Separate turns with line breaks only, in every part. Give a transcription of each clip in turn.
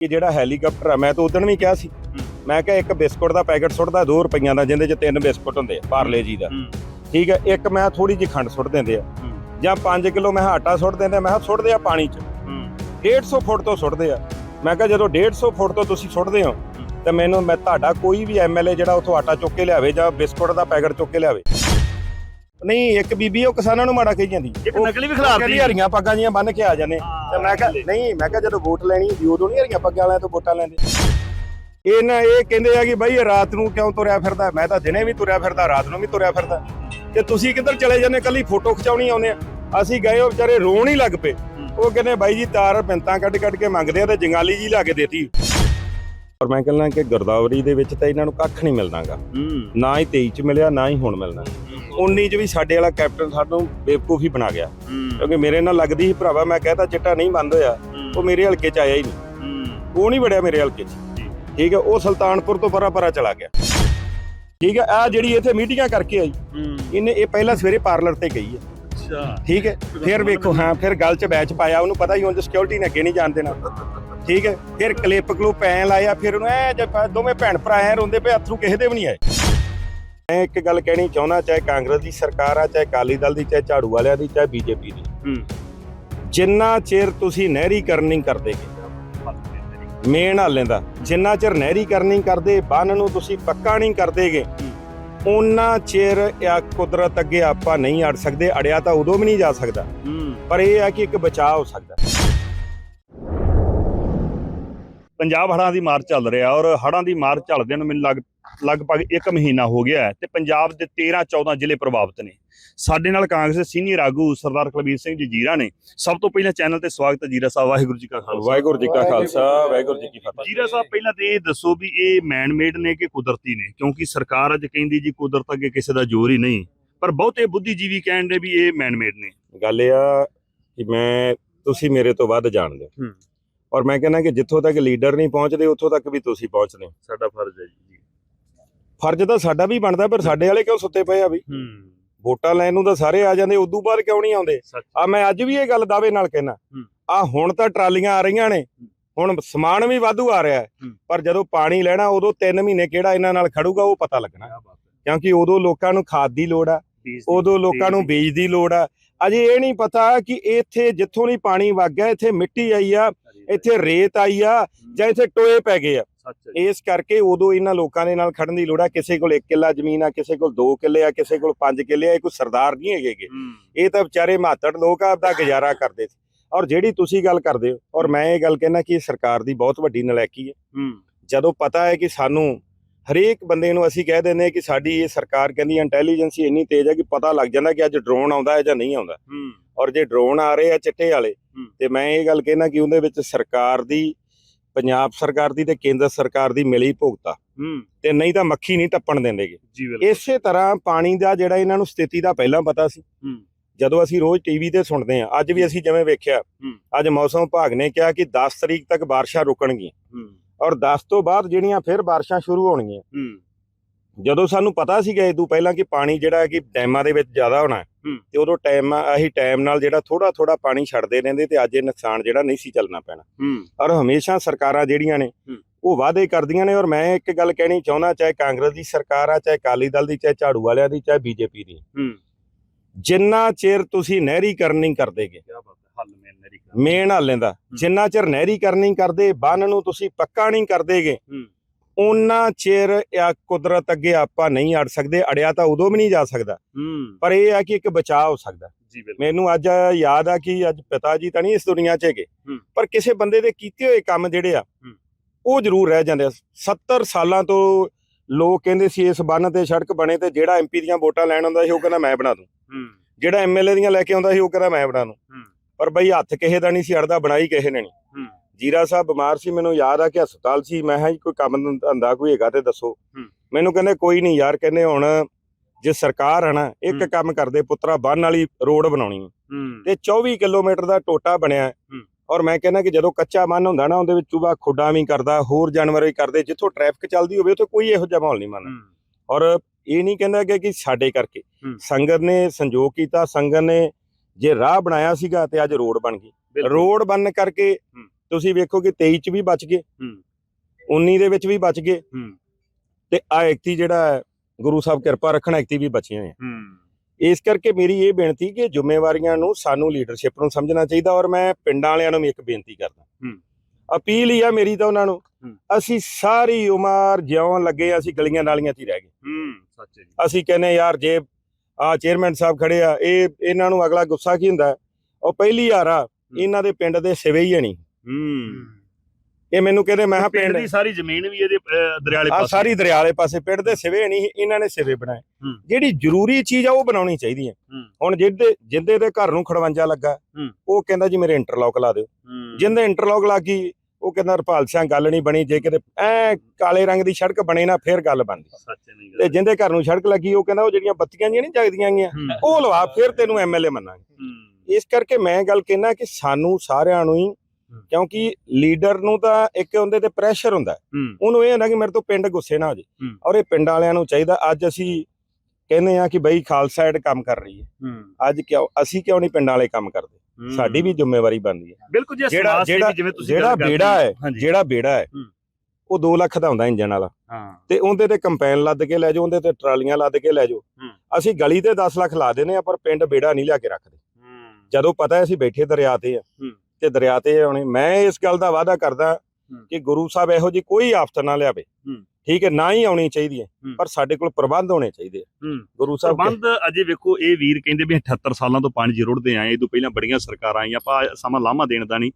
ਕਿ ਜਿਹੜਾ ਹੈਲੀਕਾਪਟਰ ਆ ਮੈਂ ਤਾਂ ਉਦੋਂ ਵੀ ਕਿਹਾ ਸੀ। ਮੈਂ ਕਿਹਾ ਇੱਕ ਬਿਸਕੁਟ ਦਾ ਪੈਕੇਟ ਸੁੱਟਦਾ 2 ਰੁਪਈਆਂ ਦਾ ਜਿੰਦੇ ਚ ਤਿੰਨ ਬਿਸਕੁਟ ਹੁੰਦੇ ਆ ਪਾਰਲੇ ਜੀ ਦਾ। ਠੀਕ ਹੈ ਇੱਕ ਮੈਂ ਥੋੜੀ ਜਿਹੀ ਖੰਡ ਸੁੱਟ ਦਿੰਦੇ ਆ। ਜਾਂ 5 ਕਿਲੋ ਮੈਂ ਆਟਾ ਸੁੱਟ ਦਿੰਦੇ ਆ, ਮੈਂ ਕਿਹਾ ਸੁੱਟਦੇ ਆ ਪਾਣੀ ਚ। 150 ਫੁੱਟ ਤੋਂ ਸੁੱਟਦੇ ਆ। ਮੈਂ ਕਿਹਾ ਜਦੋਂ 150 ਫੁੱਟ ਤੋਂ ਤੁਸੀਂ ਸੁੱਟਦੇ ਹੋ ਤੇ ਮੈਨੂੰ ਮੈਂ ਤੁਹਾਡਾ ਕੋਈ ਵੀ ਐਮਐਲਏ ਜਿਹੜਾ ਉਥੋਂ ਆਟਾ ਚੁੱਕ ਕੇ ਲਿਆਵੇ ਜਾਂ ਬਿਸਕੁਟ ਦਾ ਪੈਕੇਟ ਚੁੱਕ ਕੇ ਲਿਆਵੇ ਨਹੀਂ ਇੱਕ ਬੀਬੀ ਉਹ ਕਿਸਾਨਾਂ ਨੂੰ ਮਾੜਾ ਕਹੀ ਜਾਂਦੀ।
ਇੱਕ ਨਕਲੀ ਵੀ
ਕਹਿੰਦੀ
ਖਿਲਾਰਦੀ
ਹਰੀਆਂ ਪੱਗਾਂ ਜੀਆਂ ਬੰਨ ਕੇ ਆ ਜਾਂਦੇ। ਤੇ ਮੈਂ ਕਿਹਾ ਨਹੀਂ ਮੈਂ ਕਿਹਾ ਜਦੋਂ ਵੋਟ ਲੈਣੀ ਹੁੰਦੀ ਉਦੋਂ ਨਹੀਂ ਹਰੀਆਂ ਪੱਗਾਂ ਵਾਲਿਆਂ ਤੋਂ ਵੋਟਾਂ ਲੈਂਦੇ। ਇਹ ਨਾ ਇਹ ਕਹਿੰਦੇ ਆ ਕਿ ਬਈ ਇਹ ਰਾਤ ਨੂੰ ਕਿਉਂ ਤੁਰਿਆ ਫਿਰਦਾ? ਮੈਂ ਤਾਂ ਦਿਨੇ ਵੀ ਤੁਰਿਆ ਫਿਰਦਾ ਰਾਤ ਨੂੰ ਵੀ ਤੁਰਿਆ ਫਿਰਦਾ। ਤੇ ਤੁਸੀਂ ਕਿੱਧਰ ਚਲੇ ਜਾਂਦੇ? ਕੱਲੀ ਫੋਟੋ ਖਿਚਾਉਣੀ ਆਉਂਦੇ ਆ। ਅਸੀਂ ਗਏ ਉਹ ਵਿਚਾਰੇ ਰੋਣ ਹੀ ਲੱਗ ਪਏ। ਉਹ ਕਹਿੰਦੇ ਬਾਈ ਜੀ ਤਾਰ ਪਿੰਤਾਂ ਕੱਢ ਕੱਢ ਕੇ ਮੰਗਦੇ ਆ ਤੇ ਜੰਗਾਲੀ ਜੀ ਲਾ ਕੇ ਦੇਤੀ। ਪਰ ਮੈਂ ਕਹਿੰਦਾ ਕਿ ਗਰਦਾਵਰੀ ਦੇ ਵਿੱਚ ਤਾਂ ਇਹਨਾਂ ਨੂੰ ਕੱਖ ਨਹੀਂ ਮਿਲਣਾਗਾ। ਨਾ ਹੀ 23 ਚ ਮਿਲਿਆ ਨਾ ਹੀ ਹੁਣ ਮਿਲਣਾ। 19 ਚ ਵੀ ਸਾਡੇ ਵਾਲਾ ਕੈਪਟਨ ਸਾਨੂੰ ਬੇਵਕੂਫ ਹੀ ਬਣਾ ਗਿਆ। ਕਿਉਂਕਿ ਮੇਰੇ ਨਾਲ ਲੱਗਦੀ ਸੀ ਭਰਾਵਾ ਮੈਂ ਕਹਤਾ ਚਿੱਟਾ ਨਹੀਂ ਬੰਦ ਹੋਇਆ। ਉਹ ਮੇਰੇ ਹਲਕੇ ਚ ਆਇਆ ਹੀ ਨਹੀਂ। ਉਹ ਨਹੀਂ ਵੜਿਆ ਮੇਰੇ ਹਲਕੇ ਚ। ਠੀਕ ਹੈ ਉਹ ਸੁਲਤਾਨਪੁਰ ਤੋਂ ਪਰਾ ਪਰਾ ਚਲਾ ਗਿਆ। ਠੀਕ ਹੈ ਆ ਜਿਹੜੀ ਇੱਥੇ ਮੀਟਿੰਗਾਂ ਕਰਕੇ ਆਈ ਇਹਨੇ ਇਹ ਪਹਿਲਾਂ ਸਵੇਰੇ ਪਾਰਲਰ ਤੇ ਗਈ ਹੈ।
ਅੱਛਾ।
ਠੀਕ ਹੈ ਫਿਰ ਵੇਖੋ ਹਾਂ ਫਿਰ ਗੱਲ 'ਚ ਬੈਚ ਪਾਇਆ ਉਹਨੂੰ ਪਤਾ ਹੀ ਹੁਣ ਸਿਕਿਉਰਿਟੀ ਨੇ ਅੱਗੇ ਨਹੀਂ ਜਾਣ ਦੇਣਾ। ਠੀਕ ਹੈ ਫਿਰ ਕਲਿੱਪ ਕਲੂਪ ਐ ਲਾਇਆ ਫਿਰ ਉਹਨੂੰ ਐ ਦੋਵੇਂ ਭੈਣ ਭਰਾ ਐ ਰੋਂਦੇ ਪਏ ਅਥਰੂ ਕਿਸੇ ਦੇ ਵੀ ਨਹੀਂ ਆਏ। ਮੈਂ ਇੱਕ ਗੱਲ ਕਹਿਣੀ ਚਾਹੁੰਦਾ ਚਾਹੇ ਕਾਂਗਰਸ ਦੀ ਸਰਕਾਰ ਆ ਚਾਹੇ ਅਕਾਲੀ ਦਲ ਦੀ ਚਾਹੇ ਝਾੜੂ ਵਾਲਿਆਂ ਦੀ ਚਾਹੇ ਬੀਜੇਪੀ ਦੀ। ਜਿੰਨਾ ਚਿਰ ਤੁਸੀਂ ਨਹਿਰੀਕਰਨ ਨਹੀਂ ਕਰਦੇਗੇ ਮੇਨ ਹਾਲੇ ਦਾ ਜਿੰਨਾ ਚਿਰ ਨਹਿਰੀਕਰਨ ਨਹੀਂ ਕਰਦੇ ਬੰਨ ਨੂੰ ਤੁਸੀਂ ਪੱਕਾ ਨਹੀਂ ਕਰਦੇਗੇ ਉਹਨਾਂ ਚਿਰ ਆ ਕੁਦਰਤ ਅੱਗੇ ਆਪਾਂ ਨਹੀਂ ਅੜ ਸਕਦੇ ਅੜਿਆ ਤਾਂ ਉਦੋਂ ਵੀ ਨਹੀਂ ਜਾ ਸਕਦਾ। ਪਰ ਇਹ ਹੈ ਕਿ ਇੱਕ ਬਚਾਅ ਹੋ ਸਕਦਾ।
ਪੰਜਾਬ ਹੜ੍ਹਾਂ ਦੀ ਮਾਰ ਚੱਲ ਰਿਹਾ ਔਰ ਹੜ੍ਹਾਂ ਦੀ ਮਾਰ ਚੱਲਦਿਆਂ ਨੂੰ ਮੈਨੂੰ ਲੱਗ ਲਗਭਗ 1 ਮਹੀਨਾ ਹੋ ਗਿਆ ਹੈ ਤੇ ਪੰਜਾਬ ਦੇ 13 14 ਜ਼ਿਲ੍ਹੇ ਪ੍ਰਭਾਵਿਤ ਨੇ। ਸਾਡੇ ਨਾਲ ਕਾਂਗਰਸ ਦੇ ਸੀਨੀਅਰ ਆਗੂ ਸਰਦਾਰ ਕੁਲਬੀਰ ਸਿੰਘ ਜੀ ਜੀਰਾ ਨੇ। ਸਭ ਤੋਂ ਪਹਿਲਾਂ ਚੈਨਲ ਤੇ ਸਵਾਗਤ ਹੈ ਜੀਰਾ ਸਾਹਿਬ ਵਾਹਿਗੁਰੂ ਜੀ ਕਾ ਖਾਲਸਾ।
ਵਾਹਿਗੁਰੂ ਜੀ ਕਾ ਖਾਲਸਾ ਵਾਹਿਗੁਰੂ ਜੀ ਕੀ ਫਤਿਹ।
ਜੀਰਾ ਸਾਹਿਬ ਪਹਿਲਾਂ ਤੇ ਇਹ ਦੱਸੋ ਵੀ ਇਹ ਮੈਨ ਮੇਡ ਨੇ ਕਿ ਕੁਦਰਤੀ ਨੇ? ਕਿਉਂਕਿ ਸਰਕਾਰ ਅੱਜ ਕਹਿੰਦੀ ਜੀ ਕੁਦਰਤ ਅੱਗੇ ਕਿਸੇ ਦਾ ਜ਼ੋਰ ਹੀ ਨਹੀਂ। ਪਰ ਬਹੁਤੇ ਬੁੱਧੀਜੀਵੀ ਕਹਿਣ ਦੇ ਵੀ ਇਹ ਮੈਨ ਮੇਡ ਨੇ।
ਗੱਲ ਇਹ ਆ ਕਿ ਮੈਂ ਤੁਸੀਂ ਮੇਰੇ ਤੋਂ ਵੱਧ ਜਾਣਦੇ ਹੋ। ਔਰ ਮੈਂ ਕਹਿੰਦਾ ਕਿ ਜਿੱਥੋਂ ਤੱਕ ਲੀਡਰ ਨਹੀਂ ਪਹੁੰਚਦੇ ਉੱਥੋਂ ਤੱਕ ਵੀ ਤੁਸੀਂ ਪਹੁੰਚਦੇ ਹੋ।
ਸਾਡਾ ਫਰਜ਼ ਹੈ ਜੀ।
ਫਰਜ਼ ਤਾਂ ਸਾਡਾ ਵੀ ਬਣਦਾ ਪਰ ਸਾਡੇ ਵਾਲੇ ਕਿਉਂ ਸੁੱਤੇ ਪਏ ਆ ਵੀ?
ਹੂੰ।
ਵੋਟਾਂ ਲੈਣ ਨੂੰ ਤਾਂ ਸਾਰੇ ਆ ਜਾਂਦੇ ਉਦੋਂ ਬਾਅਦ ਕਿਉਂ ਨਹੀਂ ਆਉਂਦੇ? ਆ ਮੈਂ ਅੱਜ ਵੀ ਇਹ ਗੱਲ ਦਾਅਵੇ ਨਾਲ ਕਹਿਣਾ। ਆ ਹੁਣ ਤਾਂ ਟਰਾਲੀਆਂ ਆ ਰਹੀਆਂ ਨੇ। ਹੁਣ ਸਮਾਨ ਵੀ ਵਾਧੂ ਆ ਰਿਹਾ। ਪਰ ਜਦੋਂ ਪਾਣੀ ਲੈਣਾ ਉਦੋਂ 3 ਮਹੀਨੇ ਕਿਹੜਾ ਇਹਨਾਂ ਨਾਲ ਖੜੂਗਾ ਉਹ ਪਤਾ ਲੱਗਣਾ। ਕਿਉਂਕਿ ਉਦੋਂ ਲੋਕਾਂ ਨੂੰ ਖਾਦ ਦੀ ਲੋੜ ਆ ਉਦੋਂ ਲੋਕਾਂ ਨੂੰ ਬੀਜ ਦੀ। ਲੋੜ ਆ। ਅਜੇ ਇਹ ਨਹੀਂ ਪਤਾ ਕਿ ਇੱਥੇ ਜਿੱਥੋਂ ਨਹੀਂ ਪਾਣੀ ਵਗ ਗਿਆ ਇੱਥੇ ਮਿੱਟੀ ਆਈ ਆ ਇੱਥੇ ਰੇਤ ਆਈ ਆ ਜਾਂ ਇੱਥੇ ਟੋਏ ਪੈ ਗਏ ਆ। ਇਸ ਕਰਕੇ ਉਦੋਂ ਇਹਨਾਂ ਲੋਕਾਂ ਦੇ ਨਾਲ ਖੜਨ ਦੀ ਲੋੜ ਆ। ਕਿਸੇ ਕੋਲ 1 ਕਿੱਲਾ ਜ਼ਮੀਨ ਆ ਕਿਸੇ ਕੋਲ 2 ਕਿੱਲੇ ਆ ਕਿਸੇ ਕੋਲ 5 ਕਿੱਲੇ ਆ ਇਹ ਕੋਈ ਸਰਦਾਰ ਨਹੀਂ ਹੈਗੇਗੇ ਇਹ ਤਾਂ ਵਿਚਾਰੇ ਮਾਤੜ ਲੋਕ ਆ ਆਪਦਾ ਗੁਜ਼ਾਰਾ ਕਰਦੇ ਸੀ। ਔਰ ਜਿਹੜੀ ਤੁਸੀਂ ਗੱਲ ਕਰਦੇ ਹੋ ਔਰ ਮੈਂ ਇਹ ਗੱਲ ਕਹਿਣਾ ਕਿ ਇਹ ਸਰਕਾਰ ਦੀ ਬਹੁਤ ਵੱਡੀ ਨਲਾਇਕੀ ਹੈ। ਜਦੋਂ ਪਤਾ ਹੈ ਕਿ ਸਾਨੂੰ ਹਰੇਕ ਬੰਦੇ ਨੂੰ ਅਸੀਂ ਕਹਿ ਦਿੰਦੇ ਕਿ ਸਾਡੀ ਇਹ ਸਰਕਾਰ ਕਹਿੰਦੀ ਇੰਟੈਲੀਜੈਂਸ ਇੰਨੀ ਤੇਜ਼ ਹੈ ਕਿ ਪਤਾ ਲੱਗ ਜਾਂਦਾ ਕਿ ਅੱਜ ਡਰੋਨ ਆਉਂਦਾ ਹੈ ਜਾਂ ਨਹੀਂ ਆਉਂਦਾ। ਔਰ ਜੇ ਡਰੋਨ ਆ ਰਹੇ ਆ ਚਿੱਟੇ ਵਾਲੇ। ਤੇ ਮੈਂ ਇਹ ਗੱਲ ਕਹਿਣਾ ਕਿ ਉਹਦੇ ਵਿੱਚ ਸਰਕਾਰ ਦੀ ਪੰਜਾਬ ਸਰਕਾਰ ਦੀ ਤੇ ਕੇਂਦਰ ਸਰਕਾਰ ਦੀ ਮਿਲੀ ਭੁਗਤਾ
ਹੂੰ।
ਤੇ ਨਹੀਂ ਤਾਂ ਮੱਖੀ ਨਹੀਂ ਟੱਪਣ ਦਿੰਦੇਗੇ।
ਜੀ ਬਿਲਕੁਲ।
ਇਸੇ ਤਰ੍ਹਾਂ ਪਾਣੀ ਦਾ ਜਿਹੜਾ ਇਹਨਾਂ ਨੂੰ ਸਥਿਤੀ ਦਾ ਪਹਿਲਾਂ ਪਤਾ ਸੀ।
ਹੂੰ।
ਜਦੋਂ ਅਸੀਂ ਰੋਜ਼ ਟੀਵੀ ਤੇ ਸੁਣਦੇ ਹਾਂ ਅੱਜ ਵੀ ਅਸੀਂ ਜਿਵੇਂ ਵੇਖਿਆ। ਅੱਜ ਮੌਸਮ ਵਿਭਾਗ ਨੇ ਕਿਹਾ ਕਿ 10 ਤਰੀਕ ਤੱਕ ਬਾਰਿਸ਼ਾਂ ਰੁਕਣਗੀਆਂ ਔਰ 10 ਤੋਂ ਬਾਅਦ ਜਿਹੜੀਆਂ ਫਿਰ ਬਾਰਿਸ਼ਾਂ ਸ਼ੁਰੂ ਹੋਣਗੀਆਂ ਜਦੋਂ ਸਾਨੂੰ ਪਤਾ ਸੀਗਾ ਇਦੋਂ ਪਹਿਲਾਂ ਕਿ ਪਾਣੀ ਜਿਹੜਾ ਹੈ ਕਿ ਡੈਮਾਂ ਦੇ ਵਿੱਚ ਜ਼ਿਆਦਾ ਹੋਣਾ। ਤੇ ਉਦੋਂ ਟਾਈਮ ਅਸੀਂ ਟਾਈਮ ਨਾਲ ਜਿਹੜਾ ਥੋੜਾ ਥੋੜਾ ਪਾਣੀ ਛੱਡਦੇ ਰਹਿੰਦੇ ਤੇ ਅੱਜ ਇਹ ਨੁਕਸਾਨ ਜਿਹੜਾ ਨਹੀਂ ਸੀ ਚੱਲਣਾ ਪੈਣਾ। ਔਰ ਹਮੇਸ਼ਾ ਸਰਕਾਰਾਂ ਜਿਹੜੀਆਂ ਨੇ। ਉਹ ਵਾਅਦੇ ਕਰਦੀਆਂ ਨੇ ਔਰ ਮੈਂ ਇੱਕ ਗੱਲ ਕਹਿਣੀ ਚਾਹੁੰਦਾ ਚਾਹੇ ਕਾਂਗਰਸ ਦੀ ਸਰਕਾਰ ਆ ਚਾਹੇ ਅਕਾਲੀ ਦਲ ਦੀ ਚਾਹੇ ਝਾੜੂ ਵਾਲਿਆਂ ਦੀ ਚਾਹੇ ਬੀਜੇਪੀ ਦੀ। ਜਿੰਨਾ ਚਿਰ ਤੁਸੀਂ ਨਹਿਰੀਕਰਨ ਨਹੀਂ ਕਰਦੇਗੇ
ਮੇਨ
ਹਾਲੇ ਦਾ ਜਿੰਨਾ ਚਿਰ ਨਹਿਰੀਕਰਨ ਨਹੀਂ ਕਰਦੇ ਬੰਨ ਨੂੰ ਤੁਸੀਂ ਪੱਕਾ ਨਹੀਂ ਕਰਦੇਗੇ ਉਹਨਾਂ ਚਿਰ ਆ ਕੁਦਰਤ ਅੱਗੇ ਆਪਾਂ ਨਹੀਂ ਅੜ ਸਕਦੇ ਅੜਿਆ ਤਾਂ ਉਦੋਂ ਵੀ ਨਹੀਂ ਜਾ ਸਕਦਾ। ਪਰ ਇਹ ਹੈ ਕਿ ਇੱਕ ਬਚਾਅ ਹੋ ਸਕਦਾ। ਮੈਨੂੰ ਅੱਜ ਯਾਦ ਆ ਕਿ ਅੱਜ ਪਿਤਾ ਜੀ ਤਾਂ ਨਹੀਂ ਇਸ ਦੁਨੀਆ 'ਚ ਹੈਗੇ। ਪਰ ਕਿਸੇ ਬੰਦੇ ਦੇ ਕੀਤੇ ਹੋਏ ਕੰਮ ਜਿਹੜੇ ਆ। ਉਹ ਜ਼ਰੂਰ ਰਹਿ ਜਾਂਦੇ ਆ। 70 ਸਾਲਾਂ ਤੋਂ ਲੋਕ ਕਹਿੰਦੇ ਸੀ ਇਸ ਬੰਨ ਤੇ ਸੜਕ ਬਣੇ ਤੇ ਜਿਹੜਾ ਐਮਪੀ ਦੀਆਂ ਵੋਟਾਂ ਲੈਣ ਆਉਂਦਾ ਸੀ ਉਹ ਕਹਿੰਦਾ ਮੈਂ ਬਣਾ ਦੂੰ। ਜਿਹੜਾ ਐਮਐਲਏ ਦੀਆਂ ਲੈ ਕੇ ਆਉਂਦਾ ਸੀ ਉਹ ਕਹਿੰਦਾ ਮੈਂ ਬਣਾ ਦੂੰ। ਪਰ ਬਈ ਹੱਥ ਕਿਸੇ ਦਾ ਨਹੀਂ ਸੀ ਅੜਦਾ ਬਣਾਈ ਕਿਸੇ ਨੇ ਨਹੀਂ। ਜੀਰਾ ਸਾਹਿਬ ਬਿਮਾਰ ਸੀ ਮੈਨੂੰ ਯਾਦ ਆ ਕਿ ਹਸਪਤਾਲ ਸੀ ਮੈਂ ਜੀ ਕੋਈ ਕੰਮ ਧੰਦਾ ਕੋਈ ਹੈਗਾ ਤੇ ਦੱਸੋ
ਹੂੰ।
ਮੈਨੂੰ ਕਹਿੰਦੇ ਕੋਈ ਨਹੀਂ ਯਾਰ ਕਹਿੰਦੇ ਹੁਣ ਜੇ ਸਰਕਾਰ ਹੈ ਨਾ ਇੱਕ
ਹੂੰ।
ਕੰਮ ਕਰਦੇ ਪੁੱਤਰਾ ਬੰਨ ਵਾਲੀ ਰੋਡ ਬਣਾਉਣੀ ਹੈ
ਹੂੰ
ਤੇ 24 ਕਿਲੋਮੀਟਰ ਦਾ ਟੋਟਾ ਬਣਿਆ ਹੈ।
ਹੂੰ।
ਔਰ ਮੈਂ ਕਹਿੰਦਾ ਕਿ ਜਦੋਂ ਕੱਚਾ ਮਨ ਹੁੰਦਾ ਨਾ ਉਹਦੇ ਵਿੱਚ ਚੂਹਾ ਖੁੱਡਾ ਵੀ ਕਰਦਾ ਹੋਰ ਜਾਨਵਰ ਵੀ ਕਰਦੇ ਜਿੱਥੋਂ ਟ੍ਰੈਫਿਕ ਚੱਲਦੀ ਹੋਵੇ ਉੱਥੇ ਕੋਈ ਇਹੋ ਜਿਹਾ ਮਾਹੌਲ ਨਹੀਂ ਮੰਨਦਾ
ਹੂੰ
ਔਰ ਇਹ ਨਹੀਂ ਕਹਿੰਦਾ ਗਿਆ ਕਿ ਸਾਡੇ ਕਰਕੇ
ਹੂੰ।
ਸੰਗਤ ਨੇ ਸੰਜੋਗ ਕੀਤਾ ਸੰਗਤ ਨੇ ਜੇ ਰਾਹ ਬਣਾਇਆ ਸੀਗਾ ਤੇ ਅੱਜ ਰੋਡ ਬਣ ਗਈ। ਰੋਡ ਬਣਨ ਕਰਕੇ
ਹੂੰ।
ਤੁਸੀਂ ਵੇਖੋ ਕਿ 23 ਚ ਵੀ ਬਚ ਗਏ।
ਹੂੰ।
19 ਦੇ ਵਿੱਚ ਵੀ ਬਚ ਗਏ।
ਹੂੰ।
ਤੇ ਆ ਐਕਤੀ ਜਿਹੜਾ ਗੁਰੂ ਸਾਹਿਬ ਕਿਰਪਾ ਰੱਖਣ ਐਕਤੀ ਵੀ ਬਚੀਆਂ ਹੋਈਆਂ।
ਹੂੰ।
ਇਸ ਕਰਕੇ ਮੇਰੀ ਇਹ ਬੇਨਤੀ ਕਿ ਜ਼ਿੰਮੇਵਾਰੀਆਂ ਨੂੰ ਸਾਨੂੰ ਲੀਡਰਸ਼ਿਪ ਨੂੰ ਸਮਝਣਾ ਚਾਹੀਦਾ ਔਰ ਮੈਂ ਪਿੰਡਾਂ ਵਾਲਿਆਂ ਨੂੰ ਵੀ ਇੱਕ ਬੇਨਤੀ ਕਰਦਾ।
ਹੂੰ।
ਅਪੀਲ ਹੀ ਆ ਮੇਰੀ ਤਾਂ ਉਹਨਾਂ ਨੂੰ। ਅਸੀਂ ਸਾਰੀ ਉਮਰ ਜਿਉਣ ਲੱਗੇ ਅਸੀਂ ਗਲੀਆਂ ਨਾਲੀਆਂ 'ਚ ਹੀ ਰਹਿ ਗਏ।
ਹੂੰ ਸੱਚ ਜੀ।
ਅਸੀਂ ਕਹਿੰਨੇ ਯਾਰ ਜੇ ਆ ਚੇਅਰਮੈਨ ਸਾਹਿਬ ਖੜੇ ਆ ਇਹ ਇਹਨਾਂ ਨੂੰ ਅਗਲਾ ਗੁੱਸਾ ਕੀ ਹੁੰਦਾ? ਉਹ ਪਹਿਲੀ ਆ ਇਹਨਾਂ ਦੇ ਪਿੰਡ ਦੇ ਸਿਵੇ ਹੈ ਨਹੀਂ।
ਹੂੰ।
ਇਹ ਮੈਨੂੰ ਕਹਿੰਦੇ ਮੈਂ ਕਿਹਾ
ਪਿੰਡ ਦੀ ਸਾਰੀ ਜ਼ਮੀਨ ਵੀ ਇਹਦੇ ਦਰਿਆਲੇ
ਆ
ਪਾਸੇ।
ਸਾਰੀ ਦਰਿਆ ਵਾਲੇ ਪਾਸੇ ਪਿੰਡ ਦੇ ਸਿਵੇ ਨਹੀਂ ਇਹਨਾਂ ਨੇ ਸਿਵੇ ਬਣਾਏ। ਜਿਹੜੀ ਜ਼ਰੂਰੀ ਚੀਜ਼ ਆ ਉਹ ਬਣਾਉਣੀ ਚਾਹੀਦੀ ਹੈ। ਹੁਣ ਜਿੱਦੇ ਜਿੰਦੇ ਦੇ ਘਰ ਨੂੰ ਖੜਵੰਜਾ ਲੱਗਾ। ਉਹ ਕਹਿੰਦਾ ਜੀ ਮੇਰੇ ਇੰਟਰਲੌਕ ਲਾ ਦਿਓ। ਜਿੰਦੇ ਇੰਟਰਲੌਕ ਲੱਗੀ ਉਹ ਕਹਿੰਦਾ ਰਪਾਲ ਸਿੰਘ ਗੱਲ ਨਹੀਂ ਬਣੀ ਜੇ ਕਿਤੇ ਐ ਕਾਲੇ ਰੰਗ ਦੀ ਸੜਕ ਬਣੇ ਨਾ ਫਿਰ ਗੱਲ ਬਣਦੀ।
ਸੱਚ ਨਹੀਂ
ਤੇ ਜਿੰਦੇ ਘਰ ਨੂੰ ਸੜਕ ਲੱਗੀ ਉਹ ਕਹਿੰਦਾ ਉਹ ਜਿਹੜੀਆਂ ਬੱਤੀਆਂ ਜੀਆਂ ਨਹੀਂ ਜਗਦੀਆਂ ਗੀਆਂ
ਹੂੰ।
ਉਹ ਲਵਾ ਫਿਰ ਤੈਨੂੰ ਐਮਐਲਏ ਮੰਨਾਂਗੇ। ਇਸ ਕਰਕੇ ਮੈਂ ਗੱਲ ਕਹਿਣਾ ਕਿ ਸਾਨੂੰ ਸਾਰਿਆਂ ਨੂੰ ਹੀ ਕਿਉਂਕਿ ਲੀਡਰ ਨੂੰ ਤਾਂ ਇੱਕ ਉਹਦੇ ਤੇ ਪ੍ਰੈਸ਼ਰ ਹੁੰਦਾ ਉਹਨੂੰ ਇਹ ਹੁੰਦਾ ਕਿ ਮੇਰੇ ਤੋਂ ਪਿੰਡ ਗੁੱਸੇ ਨਾ ਹੋ ਜੇ। ਔਰ ਇਹ ਪਿੰਡ ਵਾਲਿਆਂ ਨੂੰ ਚਾਹੀਦਾ ਅੱਜ ਅਸੀਂ ਕਹਿੰਦੇ ਆ ਕਿ ਬਈ ਖਾਲਸਾ ਕੰਮ ਕਰ ਰਹੀ ਹੈ। ਅੱਜ ਕਿਉਂ ਅਸੀਂ ਕਿਉਂ ਨਹੀਂ ਪਿੰਡਾਂ ਵਾਲੇ ਕੰਮ ਕਰਦੇ? ਸਾਡੀ ਵੀ ਜ਼ਿੰਮੇਵਾਰੀ ਬਣਦੀ ਹੈ।
ਬਿਲਕੁਲ ਜੀ
ਜਿਹੜਾ- ਜਿਹੜਾ- ਬੇੜਾ ਹੈ। ਜਿਹੜਾ ਬੇੜਾ ਹੈ। ਉਹ 2 ਲੱਖ ਦਾ ਹੁੰਦਾ ਇੰਜਨ ਵਾਲਾ। ਤੇ ਉਹਦੇ ਤੇ ਕੰਪੈਨ ਲੱਦ ਕੇ ਲੈ ਜਾਓ ਉਹਦੇ ਤੇ ਟਰਾਲੀਆਂ ਲੱਦ ਕੇ ਲੈ ਜਾਓ। ਅਸੀਂ ਗਲੀ ਤੇ 10 ਲੱਖ ਲਾ ਦਿੰਦੇ ਆ ਪਰ ਪਿੰਡ ਬੇੜਾ ਨਹੀਂ ਲਿਆ ਕੇ ਰੱਖਦੇ। ਜਦੋਂ ਪਤਾ ਹੈ ਅਸੀਂ ਬੈਠੇ ਦਰਿਆ ਤੇ ਆ। ਤੇ ਦਰਿਆ ਤੇ ਆਉਣੇ ਮੈਂ ਇਸ ਗੱਲ ਦਾ ਵਾਅਦਾ ਕਰਦਾ। ਕਿ ਗੁਰੂ ਸਾਹਿਬ ਇਹੋ ਜੀ ਕੋਈ ਆਫਤ ਨਾ ਲਿਆਵੇ। ਠੀਕ ਹੈ ਨਾ ਹੀ ਆਉਣੀ ਚਾਹੀਦੀ ਹੈ। ਪਰ ਸਾਡੇ ਕੋਲ ਪ੍ਰਬੰਧ ਹੋਣੇ ਚਾਹੀਦੇ ਆ। ਗੁਰੂ ਸਾਹਿਬ
ਪ੍ਰਬੰਧ ਅਜੇ ਵੇਖੋ ਇਹ ਵੀਰ ਕਹਿੰਦੇ ਵੀ 78 ਸਾਲਾਂ ਤੋਂ ਪਾਣੀ ਰੁੜਦੇ ਆਏ ਇਹ ਤੋਂ ਪਹਿਲਾਂ ਬੜੀਆਂ ਸਰਕਾਰਾਂ ਆਈਆਂ ਆਪਾਂ ਸਮਾਂ ਲਾਮਾ ਦੇਣ ਦਾ ਨਹੀਂ।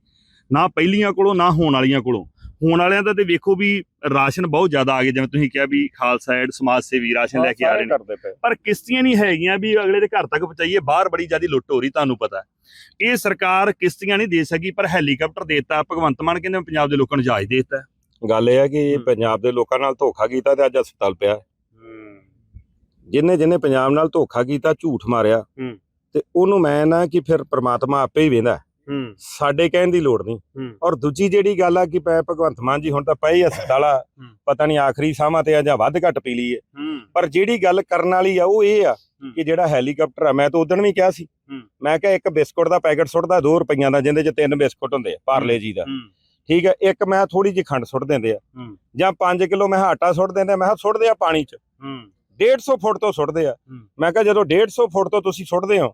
ਨਾ ਪਹਿਲੀਆਂ ਕੋਲੋਂ ਨਾ ਹੋਣ ਵਾਲੀਆਂ ਕੋਲੋਂ। ਹੋਣ ਵਾਲਿਆਂ ਦਾ ਤੇ ਵੇਖੋ ਵੀ ਰਾਸ਼ਨ ਬਹੁਤ ਜ਼ਿਆਦਾ ਆ ਗਿਆ ਜਿਵੇਂ ਤੁਸੀਂ ਕਿਹਾ ਵੀ ਖਾਲਸਾ ਏਡ ਸਮਾਜ ਸੇਵੀ ਰਾਸ਼ਨ ਲੈ ਕੇ ਆ ਰਹੇ ਨੇ। ਪਰ ਕਿਸ਼ਤੀਆਂ ਨਹੀਂ ਹੈਗੀਆਂ ਵੀ ਅਗਲੇ ਦੇ ਘਰ ਤੱਕ ਪਹੁੰਚਾਈਏ। ਬਾਹਰ ਬੜੀ ਜ਼ਿਆਦੀ ਲੁੱਟ ਹੋ ਰਹੀ ਤੁਹਾਨੂੰ ਪਤਾ ਹੈ। ਇਹ ਸਰਕਾਰ ਕਿਸ਼ਤੀਆਂ ਨਹੀਂ ਦੇ ਸਕੀ ਪਰ ਹੈਲੀਕਾਪਟਰ ਦੇਤਾ। ਭਗਵੰਤ ਮਾਨ ਕਹਿੰਦੇ ਮੈਂ ਪੰਜਾਬ ਦੇ ਲੋਕਾਂ ਨੂੰ ਜਹਾਜ਼ ਦੇ ਦਿੱਤਾ।
ਗੱਲ ਇਹ ਹੈ ਕਿ। ਪੰਜਾਬ ਦੇ ਲੋਕਾਂ ਨਾਲ ਧੋਖਾ ਕੀਤਾ ਤੇ ਅੱਜ ਹਸਪਤਾਲ ਪਿਆ। ਜਿਨੇ ਜਿਨੇ ਪੰਜਾਬ ਨਾਲ ਧੋਖਾ ਕੀਤਾ ਝੂਠ ਮਾਰਿਆ। ਤੇ ਉਹਨੂੰ ਮੈਂ ਨਾ ਕਿ ਫਿਰ ਪ੍ਰਮਾਤਮਾ ਆਪੇ ਹੀ ਵੇਂਦਾ ਸਾਡੇ ਕਹਿਣ ਦੀ ਲੋੜ ਨਹੀਂ
ਹੂੰ।
ਔਰ ਦੂਜੀ ਜਿਹੜੀ ਗੱਲ ਆ ਕਿ ਪੈ ਭਗਵੰਤ ਮਾਨ ਜੀ ਹੁਣ ਤਾਂ ਪਏ ਹੀ ਹਸਪਤਾਲਾ
ਹੂੰ।
ਪਤਾ ਨਹੀਂ ਆਖਰੀ ਸਾਹਾਂ ਤੇ ਆ ਜਾਂ ਵੱਧ ਘੱਟ ਪੀ ਲਈ ਹੈ
ਹੂੰ
ਪਰ ਜਿਹੜੀ ਗੱਲ ਕਰਨ ਵਾਲੀ ਆ ਉਹ ਇਹ ਆ
ਹੂੰ।
ਕਿ ਜਿਹੜਾ ਹੈਲੀਕਾਪਟਰ ਆ ਮੈਂ ਤਾਂ ਉਦੋਂ ਵੀ ਕਿਹਾ ਸੀ
ਹੂੰ।
ਮੈਂ ਕਿਹਾ ਇੱਕ ਬਿਸਕੁਟ ਦਾ ਪੈਕੇਟ ਸੁੱਟਦਾ 2 ਰੁਪਈਆਂ ਦਾ ਜਿੰਦੇ 'ਚ ਤਿੰਨ ਬਿਸਕੁਟ ਹੁੰਦੇ ਆ ਪਾਰਲੇ ਜੀ ਦਾ
ਹੂੰ
ਠੀਕ ਹੈ ਇੱਕ ਮੈਂ ਥੋੜੀ ਜਿਹੀ ਖੰਡ ਸੁੱਟ ਦਿੰਦੇ ਆ
ਹੂੰ।
ਜਾਂ 5 ਕਿਲੋ ਮੈਂ ਆਟਾ ਸੁੱਟ ਦਿੰਦੇ ਮੈਂ ਕਿਹਾ ਸੁੱਟਦੇ ਆ ਪਾਣੀ 'ਚ
ਹੂੰ
150 ਫੁੱਟ ਤੋਂ ਸੁੱਟਦੇ ਆ। ਮੈਂ ਕਿਹਾ ਜਦੋਂ 150 ਫੁੱਟ ਤੋਂ ਤੁਸੀਂ ਸੁੱਟਦੇ ਹੋ।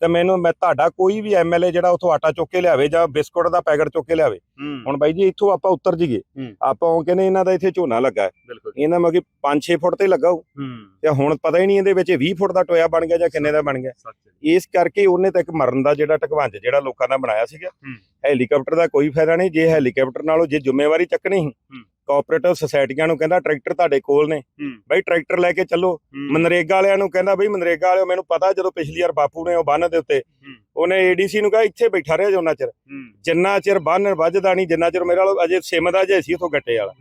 ਤੇ ਮੈਨੂੰ ਮੈਂ ਤੁਹਾਡਾ ਕੋਈ ਵੀ ਐਮਐਲਏ ਜਿਹੜਾ ਉਥੋਂ ਆਟਾ ਚੁੱਕ ਕੇ ਲਿਆਵੇ ਜਾਂ ਬਿਸਕੁਟ ਦਾ ਪੈਕੇਟ ਚੁੱਕ ਕੇ ਲਿਆਵੇ। ਹੁਣ ਬਾਈ ਜੀ ਇੱਥੋਂ ਆਪਾਂ ਉੱਤਰ
ਹੂੰ।
ਆਪਾਂ ਉਹ ਕਹਿੰਦੇ ਇਹਨਾਂ ਦਾ ਇੱਥੇ ਝੋਨਾ ਲੱਗਾ। ਇਹਨਾਂ ਮਗੇ 5-6 ਫੁੱਟ ਤੇ ਲੱਗਾ
ਹੂੰ।
ਤੇ ਹੁਣ ਪਤਾ ਹੀ ਨਹੀਂ ਇਹਦੇ ਵਿੱਚ 20 ਫੁੱਟ ਦਾ ਟੋਇਆ ਬਣ ਗਿਆ ਜਾਂ ਕਿੰਨੇ ਦਾ ਬਣ ਗਿਆ। ਇਸ ਕਰਕੇ ਉਹਨੇ ਤਾਂ ਇੱਕ ਮਰਨ ਦਾ ਜਿਹੜਾ ਟਕਵੰਜ ਜਿਹੜਾ ਲੋਕਾਂ ਦਾ ਬਣਾਇਆ ਸੀਗਾ। ਹੈਲੀਕਾਪਟਰ ਦਾ ਕੋਈ ਫਾਇਦਾ ਨਹੀਂ। ਜੇ ਹੈਲੀਕਾਪਟਰ ਨਾਲੋਂ ਜੇ ਜ਼ਿੰਮੇਵਾਰੀ ਚੱਕਣੀ ਸੀ ਕੋਆਪਰੇਟਿਵ ਸੁਸਾਇਟੀਆਂ ਨੂੰ ਕਹਿੰਦਾ ਟਰੈਕਟਰ ਤੁਹਾਡੇ ਕੋਲ ਨੇ। ਬਈ ਟਰੈਕਟਰ ਲੈ ਕੇ ਚੱਲੋ। ਮਨਰੇਗਾ ਵਾਲਿਆਂ ਨੂੰ ਕਹਿੰਦਾ ਬਈ ਮਨਰੇਗਾ ਵਾਲਿਓ ਮੈਨੂੰ ਪਤਾ ਜਦੋਂ ਪਿਛਲੀ ਵਾਰ ਬਾਪੂ ਨੇ ਉਹ ਬੰਨ ਦੇ ਉੱਤੇ। ਉਹਨੇ ਏਡੀਸੀ ਨੂੰ ਕਿਹਾ ਇੱਥੇ ਬੈਠਾ ਰਿਹਾ ਜੋਨਾ ਚਿਰ। ਜਿੰਨਾ ਚਿਰ ਬੰਨ ਵੱਜਦਾ ਨਹੀਂ ਜਿੰਨਾ ਚਿਰ ਮੇਰੇ ਵਾਲਾ ਅਜੇ ਸਿਮਦਾ ਜੇ ਸੀ ਉਥੋਂ ਗੱਟੇ ਵਾਲਾ।